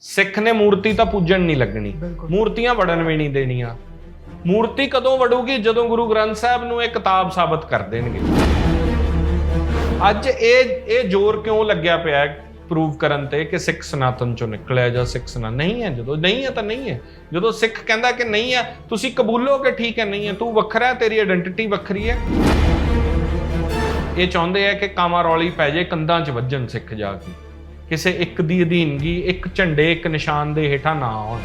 ਸਿੱਖ ਨੇ ਮੂਰਤੀ ਤਾਂ ਪੂਜਣ ਨਹੀਂ ਲੱਗਣੀ। ਮੂਰਤੀਆਂ ਵੜਨ ਵੀ ਨਹੀਂ ਦੇਣੀਆਂ। ਮੂਰਤੀ ਕਦੋਂ ਵੜੂਗੀ? ਜਦੋਂ ਗੁਰੂ ਗ੍ਰੰਥ ਸਾਹਿਬ ਨੂੰ ਇਹ ਕਿਤਾਬ ਸਾਬਤ ਕਰ ਦੇਣਗੇ। ਅੱਜ ਇਹ ਇਹ ਜ਼ੋਰ ਕਿਉਂ ਲੱਗਿਆ ਪਿਆ ਪ੍ਰੂਵ ਕਰਨ ਤੇ ਕਿ ਸਿੱਖ ਸਨਾਤਨ ਚੋਂ ਨਿਕਲਿਆ ਜਾਂ ਸਿੱਖ ਸਨਾ ਨਹੀਂ ਹੈ ਜਦੋਂ ਨਹੀਂ ਹੈ ਤਾਂ ਨਹੀਂ ਹੈ। ਜਦੋਂ ਸਿੱਖ ਕਹਿੰਦਾ ਕਿ ਨਹੀਂ ਹੈ ਤੁਸੀਂ ਕਬੂਲੋ ਕਿ ਠੀਕ ਹੈ ਨਹੀਂ ਹੈ? ਤੂੰ ਵੱਖਰਾ ਤੇਰੀ ਆਇਡੈਂਟੀਟੀ ਵੱਖਰੀ ਹੈ। ਇਹ ਚਾਹੁੰਦੇ ਆ ਕਿ ਕਾਮਾ ਰੌਲੀ ਪੈ ਜੇ ਕੰਧਾਂ 'ਚ ਵੱਜਣ ਸਿੱਖ ਜਾ ਕੇ। ਕਿਸੇ ਇੱਕ ਦੀ ਅਧੀਨਗੀ, ਇੱਕ ਝੰਡੇ, ਇੱਕ ਨਿਸ਼ਾਨ ਦੇ ਹੇਠਾਂ ਨਾ ਆਉਣ।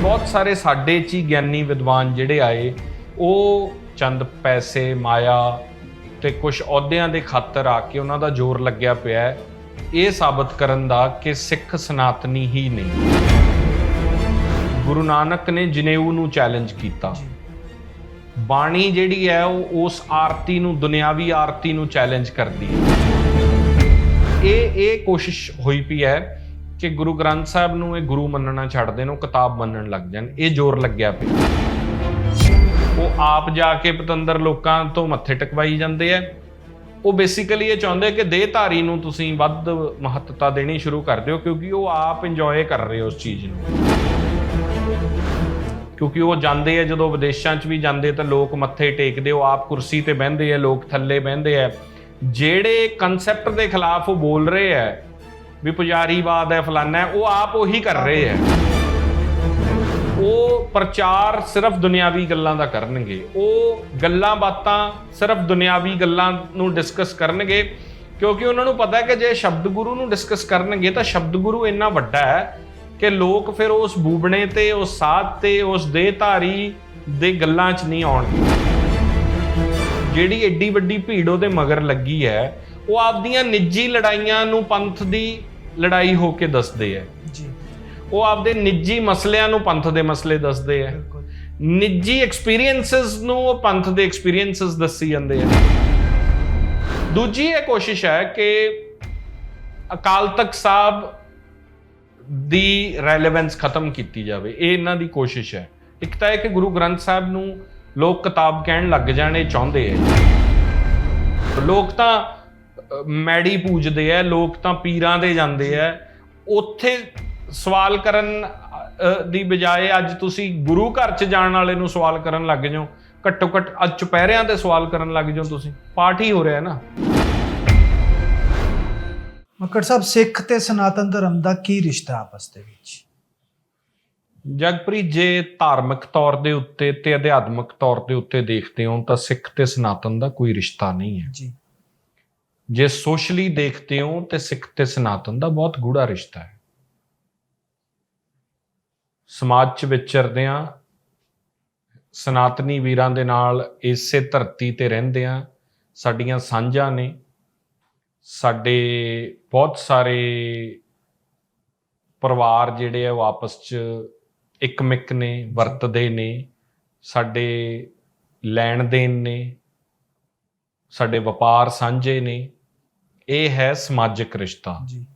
ਬਹੁਤ ਸਾਰੇ ਸਾਡੇ 'ਚ ਹੀ ਗਿਆਨੀ ਵਿਦਵਾਨ ਜਿਹੜੇ ਆਏ, ਉਹ ਚੰਦ ਪੈਸੇ, ਮਾਇਆ ਤੇ ਕੁਝ ਅਹੁਦਿਆਂ ਦੇ ਖਾਤਰ ਆ ਕੇ ਉਹਨਾਂ ਦਾ ਜ਼ੋਰ ਲੱਗਿਆ ਪਿਆ ਹੈ। ਇਹ ਸਾਬਤ ਕਰਨ ਦਾ ਕਿ ਸਿੱਖ ਸਨਾਤਨੀ ਹੀ ਨਹੀਂ। ਗੁਰੂ ਨਾਨਕ ਨੇ ਜਨੇਊ ਨੂੰ ਚੈਲੰਜ ਕੀਤਾ। ਬਾਣੀ ਜਿਹੜੀ ਹੈ, ਉਹ ਉਸ ਆਰਤੀ ਨੂੰ, ਦੁਨਿਆਵੀ ਆਰਤੀ ਨੂੰ ਚੈਲੰਜ ਕਰਦੀ ਹੈ। ਇਹ ਇਹ ਕੋਸ਼ਿਸ਼ ਹੋਈ ਪਈ ਹੈ ਕਿ ਗੁਰੂ ਗ੍ਰੰਥ ਸਾਹਿਬ ਨੂੰ ਇਹ ਗੁਰੂ ਮੰਨਣਾ ਛੱਡ ਦੇਣ ਉਹ ਕਿਤਾਬ ਮੰਨਣ ਲੱਗ ਜਾਣ। ਇਹ ਜ਼ੋਰ ਲੱਗਿਆ ਪਿਆ। ਉਹ ਆਪ ਜਾ ਕੇ ਪਤੰਦਰ ਲੋਕਾਂ ਤੋਂ ਮੱਥੇ ਟਕਵਾਈ ਜਾਂਦੇ ਆ। ਉਹ ਬੇਸਿਕਲੀ ਇਹ ਚਾਹੁੰਦੇ ਕਿ ਦੇਹਧਾਰੀ ਨੂੰ ਤੁਸੀਂ ਵੱਧ ਮਹੱਤਤਾ ਦੇਣੀ ਸ਼ੁਰੂ ਕਰ ਦਿਓ, ਕਿਉਂਕਿ ਉਹ ਆਪ ਇੰਜੋਏ ਕਰ ਰਹੇ ਉਸ ਚੀਜ਼ ਨੂੰ। ਕਿਉਂਕਿ ਉਹ ਜਾਂਦੇ ਆ, ਜਦੋਂ ਵਿਦੇਸ਼ਾਂ 'ਚ ਵੀ ਜਾਂਦੇ ਤਾਂ ਲੋਕ ਮੱਥੇ ਟੇਕਦੇ ਉਹ ਆਪ ਕੁਰਸੀ ਤੇ ਬਹਿੰਦੇ ਆ, ਲੋਕ ਥੱਲੇ ਬਹਿੰਦੇ ਆ। ਜਿਹੜੇ ਕਨਸੈਪਟ ਦੇ ਖਿਲਾਫ ਉਹ ਬੋਲ ਰਹੇ ਆ ਵੀ ਪੁਜਾਰੀਵਾਦ ਹੈ ਫਲਾਨਾ ਹੈ, ਉਹ ਆਪ ਉਹੀ ਕਰ ਰਹੇ ਆ ਉਹ ਪ੍ਰਚਾਰ ਸਿਰਫ ਦੁਨਿਆਵੀ ਗੱਲਾਂ ਦਾ ਕਰਨਗੇ। ਉਹ ਗੱਲਾਂ ਬਾਤਾਂ ਸਿਰਫ ਦੁਨਿਆਵੀ ਗੱਲਾਂ ਨੂੰ ਡਿਸਕਸ ਕਰਨਗੇ, ਕਿਉਂਕਿ ਉਹਨਾਂ ਨੂੰ ਪਤਾ ਹੈ ਕਿ ਜੇ ਸ਼ਬਦ ਗੁਰੂ ਨੂੰ ਡਿਸਕਸ ਕਰਨਗੇ ਤਾਂ ਸ਼ਬਦ ਗੁਰੂ ਇੰਨਾ ਵੱਡਾ ਹੈ ਕਿ ਲੋਕ ਫਿਰ ਉਸ ਬੂਬਣੇ ਤੇ, ਉਸ ਸਾਧ ਤੇ, ਉਸ ਦੇਹਧਾਰੀ ਦੇ ਗੱਲਾਂ 'ਚ ਨਹੀਂ ਆਉਣਗੇ। ਜਿਹੜੀ ਏਡੀ ਵੱਡੀ ਭੀੜ ਉਹਦੇ ਮਗਰ ਲੱਗੀ ਹੈ ਉਹ ਆਪਦੀਆਂ ਨਿੱਜੀ ਲੜਾਈਆਂ ਨੂੰ ਪੰਥ ਦੀ ਲੜਾਈ ਹੋ ਕੇ ਦੱਸਦੇ ਜੀ। ਉਹ ਆਪਦੇ ਨਿੱਜੀ ਮਸਲਿਆਂ ਨੂੰ ਪੰਥ ਦੇ ਮਸਲੇ ਦੱਸਦੇ ਬਿਲਕੁਲ। ਨਿੱਜੀ ਐਕਸਪੀਰੀਐਂਸਸ ਨੂੰ ਉਹ ਪੰਥ ਦੇ ਐਕਸਪੀਰੀਐਂਸਸ ਦੱਸੀ ਜਾਂਦੇ ਆ ਦੂਜੀ ਇਹ ਕੋਸ਼ਿਸ਼ ਹੈ ਕਿ ਅਕਾਲ ਤਖਤ ਸਾਹਿਬ ਦੀ ਰੈਲੇਵੈਂਸ ਖਤਮ ਕੀਤੀ ਜਾਵੇ। ਇਹ ਇਹਨਾਂ ਦੀ ਕੋਸ਼ਿਸ਼ ਹੈ। ਇੱਕ ਤਾਂ ਇਹ ਕਿ ਗੁਰੂ ਗ੍ਰੰਥ ਸਾਹਿਬ ਨੂੰ ਲੋਕ ਕਿਤਾਬ ਕਹਿਣ ਲੱਗ ਜਾਣੇ ਚਾਹੁੰਦੇ ਆ। ਲੋਕ ਤਾਂ ਮੈੜੀ ਪੂਜਦੇ ਆ, ਲੋਕ ਤਾਂ ਪੀਰਾਂ ਦੇ ਜਾਂਦੇ ਆ। ਉੱਥੇ ਸਵਾਲ ਕਰਨ ਦੀ ਬਜਾਏ ਅੱਜ ਤੁਸੀਂ ਗੁਰੂ ਘਰ 'ਚ ਜਾਣ ਵਾਲੇ ਨੂੰ ਸਵਾਲ ਕਰਨ ਲੱਗ ਜਾਓ। ਘੱਟੋ ਘੱਟ ਅੱਜ ਚੁਪਹਿਰਿਆਂ ਤੇ ਸਵਾਲ ਕਰਨ ਲੱਗ ਜਾਓ ਤੁਸੀਂ। ਪਾਠ ਹੀ ਹੋ ਰਿਹਾ ਨਾ। ਮੱਕੜ ਸਾਹਿਬ, ਸਿੱਖ ਤੇ ਸਨਾਤਨ ਧਰਮ ਦਾ ਕੀ ਰਿਸ਼ਤਾ ਆਪਸ ਦੇ ਵਿੱਚ? ਜਗਪ੍ਰੀਤ ਜੇ ਧਾਰਮਿਕ ਤੌਰ ਦੇ ਉੱਤੇ ਤੇ ਅਧਿਆਤਮਿਕ ਤੌਰ ਦੇ ਉੱਤੇ ਦੇਖਦੇ ਹੋ ਤਾਂ ਸਿੱਖ ਤੇ ਸਨਾਤਨ ਦਾ ਕੋਈ ਰਿਸ਼ਤਾ ਨਹੀਂ ਹੈ। ਜੀ। ਜੇ ਸੋਸ਼ਲੀ ਦੇਖਦੇ ਹੋ ਤੇ ਸਿੱਖ ਤੇ ਸਨਾਤਨ ਦਾ ਬਹੁਤ ਗੂੜਾ ਰਿਸ਼ਤਾ ਹੈ। ਸਮਾਜ 'ਚ ਵਿਚਰਦਿਆਂ ਸਨਾਤਨੀ ਵੀਰਾਂ ਦੇ ਨਾਲ ਇਸੇ ਧਰਤੀ ਤੇ ਰਹਿੰਦਿਆਂ ਸਾਡੀਆਂ ਸਾਂਝਾਂ ਨੇ ਸਾਡੇ ਬਹੁਤ ਸਾਰੇ ਪਰਿਵਾਰ ਜਿਹੜੇ ਆ ਉਹ ਆਪਸ 'ਚ ਇਕਮਿਕ ਨੇ ਵਰਤਦੇ ਨੇ ਸਾਡੇ ਲੈਣ ਦੇਣ ਨੇ ਸਾਡੇ ਵਪਾਰ ਸਾਂਝੇ ਨੇ ਇਹ ਹੈ ਸਮਾਜਿਕ ਰਿਸ਼ਤਾ। ਜੀ।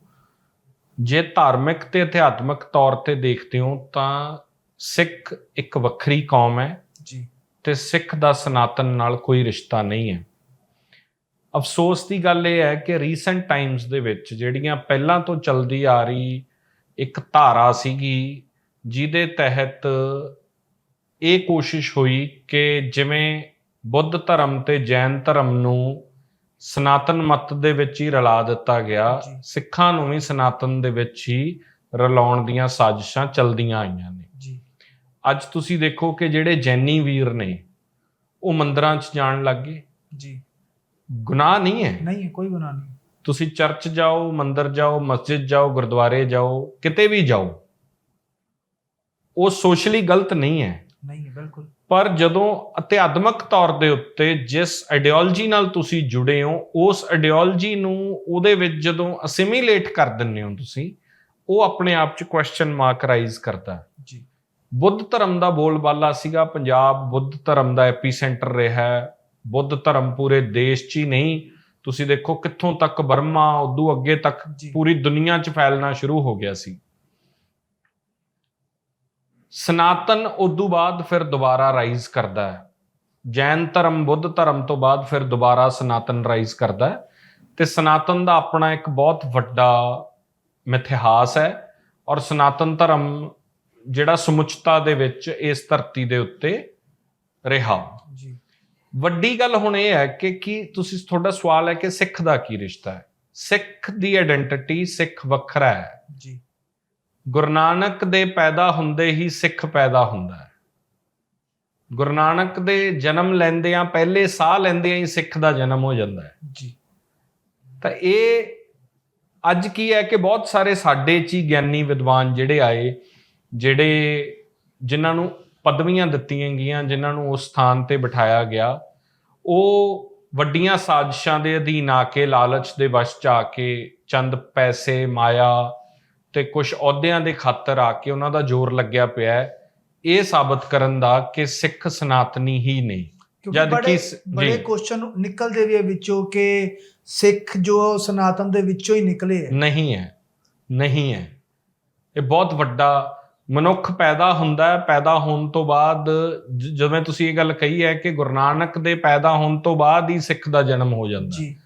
ਜੇ ਧਾਰਮਿਕ ਤੇ ਅਧਿਆਤਮਿਕ ਤੌਰ ਤੇ ਦੇਖਦੇ ਹੋ ਤਾਂ ਸਿੱਖ ਇੱਕ ਵੱਖਰੀ ਕੌਮ ਹੈ ਜੀ। ਤੇ ਸਿੱਖ ਦਾ ਸਨਾਤਨ ਨਾਲ ਕੋਈ ਰਿਸ਼ਤਾ ਨਹੀਂ ਹੈ। ਅਫਸੋਸ ਦੀ ਗੱਲ ਇਹ ਹੈ ਕਿ ਰੀਸੈਂਟ ਟਾਈਮਸ ਦੇ ਵਿੱਚ ਜਿਹੜੀਆਂ ਪਹਿਲਾਂ ਤੋਂ ਚਲਦੀ ਆ ਰਹੀ ਇੱਕ ਧਾਰਾ ਸੀਗੀ ਜਿਹਦੇ ਤਹਿਤ ਇਹ ਕੋਸ਼ਿਸ਼ ਹੋਈ ਕਿ ਜਿਵੇਂ ਬੁੱਧ ਧਰਮ ਤੇ ਜੈਨ ਧਰਮ ਨੂੰ ਸਨਾਤਨ ਮਤ ਦੇ ਵਿੱਚ ਹੀ ਰਲਾ ਦਿੱਤਾ ਗਿਆ। ਸਿੱਖਾਂ ਨੂੰ ਵੀ ਸਨਾਤਨ ਦੇ ਵਿੱਚ ਹੀ ਰਲਾਉਣ ਦੀਆਂ ਸਾਜ਼ਿਸ਼ਾਂ ਚਲਦੀਆਂ ਆਈਆਂ ਨੇ। ਜੀ। ਅੱਜ ਤੁਸੀਂ ਦੇਖੋ ਕਿ ਜਿਹੜੇ ਜੈਨੀ ਵੀਰ ਨੇ ਉਹ ਮੰਦਰਾਂ 'ਚ ਜਾਣ ਲੱਗ ਗਏ। ਜੀ। ਗੁਨਾਹ ਨਹੀਂ ਹੈ? ਨਹੀਂ ਹੈ ਕੋਈ ਗੁਨਾਹ ਨਹੀਂ। ਤੁਸੀਂ ਚਰਚ ਜਾਓ ਮੰਦਰ ਜਾਓ ਮਸਜਿਦ ਜਾਓ ਗੁਰਦੁਆਰੇ ਜਾਓ ਕਿਤੇ ਵੀ ਜਾਓ ਉਹ ਸੋਸ਼ਲੀ ਗਲਤ ਨਹੀਂ ਹੈ। ਨਹੀਂ ਬਿਲਕੁਲ। ਪਰ ਜਦੋਂ ਅਧਿਆਤਮਕ ਤੌਰ ਦੇ ਉੱਤੇ ਜਿਸ ਆਈਡੀਓਲੋਜੀ ਨਾਲ ਤੁਸੀਂ ਜੁੜੇ ਹੋ ਉਸ ਆਈਡੀਓਲੋਜੀ ਨੂੰ ਉਹਦੇ ਵਿੱਚ ਜਦੋਂ ਅਸਿਮੀਲੇਟ ਕਰ ਦਿੰਦੇ ਹੋ ਤੁਸੀਂ ਉਹ ਆਪਣੇ ਆਪ 'ਚ ਕੁਐਸਚਨ ਮਾਰਕ ਰਾਈਜ਼ ਕਰਦਾ। ਜੀ। ਬੁੱਧ ਧਰਮ ਦਾ ਬੋਲਬਾਲਾ ਸੀਗਾ ਪੰਜਾਬ ਬੁੱਧ ਧਰਮ ਦਾ ਐਪੀਸੈਂਟਰ ਰਿਹਾ। ਹੈ ਬੁੱਧ ਧਰਮ ਪੂਰੇ ਦੇਸ਼ 'ਚ ਹੀ ਨਹੀਂ। ਤੁਸੀਂ ਦੇਖੋ ਕਿੱਥੋਂ ਤੱਕ ਬਰਮਾ ਉਦੋਂ ਅੱਗੇ ਤੱਕ। ਪੂਰੀ ਦੁਨੀਆ 'ਚ ਫੈਲਣਾ ਸ਼ੁਰੂ ਹੋ ਗਿਆ ਸੀ। ਸਨਾਤਨ ਉਦੋਂ ਬਾਅਦ ਫਿਰ ਦੁਬਾਰਾ ਰਾਈਜ਼ ਕਰਦਾ ਹੈ। ਜੈਨ ਧਰਮ ਬੁੱਧ ਧਰਮ ਤੋਂ ਬਾਅਦ ਫਿਰ ਦੁਬਾਰਾ ਸਨਾਤਨ ਰਾਈਜ਼ ਕਰਦਾ ਹੈ। ਤੇ ਸਨਾਤਨ ਦਾ ਆਪਣਾ ਇੱਕ ਬਹੁਤ ਵੱਡਾ ਮਿਥਿਹਾਸ ਹੈ ਔਰ ਸਨਾਤਨ ਧਰਮ ਜਿਹੜਾ ਸਮੁੱਚਤਾ ਦੇ ਵਿੱਚ ਇਸ ਧਰਤੀ ਦੇ ਉੱਤੇ ਰਿਹਾ। ਜੀ। ਵੱਡੀ ਗੱਲ ਹੁਣ ਇਹ ਹੈ ਕਿ ਕੀ ਤੁਸੀਂ ਤੁਹਾਡਾ ਸਵਾਲ ਹੈ ਕਿ ਸਿੱਖ ਦਾ ਕੀ ਰਿਸ਼ਤਾ ਹੈ? ਸਿੱਖ ਦੀ ਆਇਡੈਂਟੀਟੀ ਸਿੱਖ ਵੱਖਰਾ ਹੈ। ਜੀ। ਗੁਰੂ ਨਾਨਕ ਦੇ ਪੈਦਾ ਹੁੰਦੇ ਹੀ ਸਿੱਖ ਪੈਦਾ ਹੁੰਦਾ ਹੈ। ਗੁਰੂ ਨਾਨਕ ਦੇ ਜਨਮ ਲੈਂਦਿਆਂ ਪਹਿਲੇ ਸਾਹ ਲੈਂਦਿਆਂ ਹੀ ਸਿੱਖ ਦਾ ਜਨਮ ਹੋ ਜਾਂਦਾ ਹੈ। ਜੀ। ਤਾਂ ਇਹ ਅੱਜ ਕੀ ਹੈ ਕਿ ਬਹੁਤ ਸਾਰੇ ਸਾਡੇ ਚ ਹੀ ਗਿਆਨੀ ਵਿਦਵਾਨ ਜਿਹੜੇ ਆਏ ਜਿਹੜੇ ਜਿਨ੍ਹਾਂ ਨੂੰ ਪਦਵੀਆਂ ਦਿੱਤੀਆਂ ਗਈਆਂ ਜਿਨ੍ਹਾਂ ਨੂੰ ਉਸ ਸਥਾਨ ਤੇ ਬਿਠਾਇਆ ਗਿਆ ਉਹ ਵੱਡੀਆਂ ਸਾਜ਼ਿਸ਼ਾਂ ਦੇ ਅਧੀਨ ਆ ਕੇ ਲਾਲਚ ਦੇ ਵਸ਼ ਚ ਆ ਕੇ ਚੰਦ ਪੈਸੇ ਮਾਇਆ ਤੇ ਕੁਝ ਅਹੁਦਿਆਂ ਦੇ ਖਾਤਰ ਆ ਕੇ ਉਹਨਾਂ ਦਾ ਜ਼ੋਰ ਲੱਗਿਆ ਪਿਆ ਹੈ। ਇਹ ਸਾਬਤ ਕਰਨ ਦਾ ਕਿ ਸਿੱਖ ਸਨਾਤਨੀ ਹੀ ਨਹੀਂ। ਜਦ ਕਿ ਬੜੇ। ਕੁਐਸਚਨ ਨਿਕਲਦੇ ਵੀ ਹੈ ਵਿੱਚੋਂ ਕਿ ਸਿੱਖ ਜੋ ਸਨਾਤਨ ਦੇ ਵਿੱਚੋਂ ਹੀ ਨਿਕਲੇ ਹੈ ਨਹੀਂ ਹੈ ਨਹੀਂ ਹੈ। ਇਹ ਬਹੁਤ ਵੱਡਾ ਮਨੁੱਖ ਪੈਦਾ ਹੁੰਦਾ ਹੈ। ਪੈਦਾ ਹੋਣ ਤੋਂ ਬਾਅਦ ਜਿਵੇਂ ਤੁਸੀਂ ਇਹ ਗੱਲ ਕਹੀ ਹੈ ਕਿ ਗੁਰੂ ਨਾਨਕ ਦੇ ਪੈਦਾ ਹੋਣ ਤੋਂ ਬਾਅਦ ਹੀ ਸਿੱਖ ਦਾ ਜਨਮ ਹੋ ਜਾਂਦਾ ਜੀ।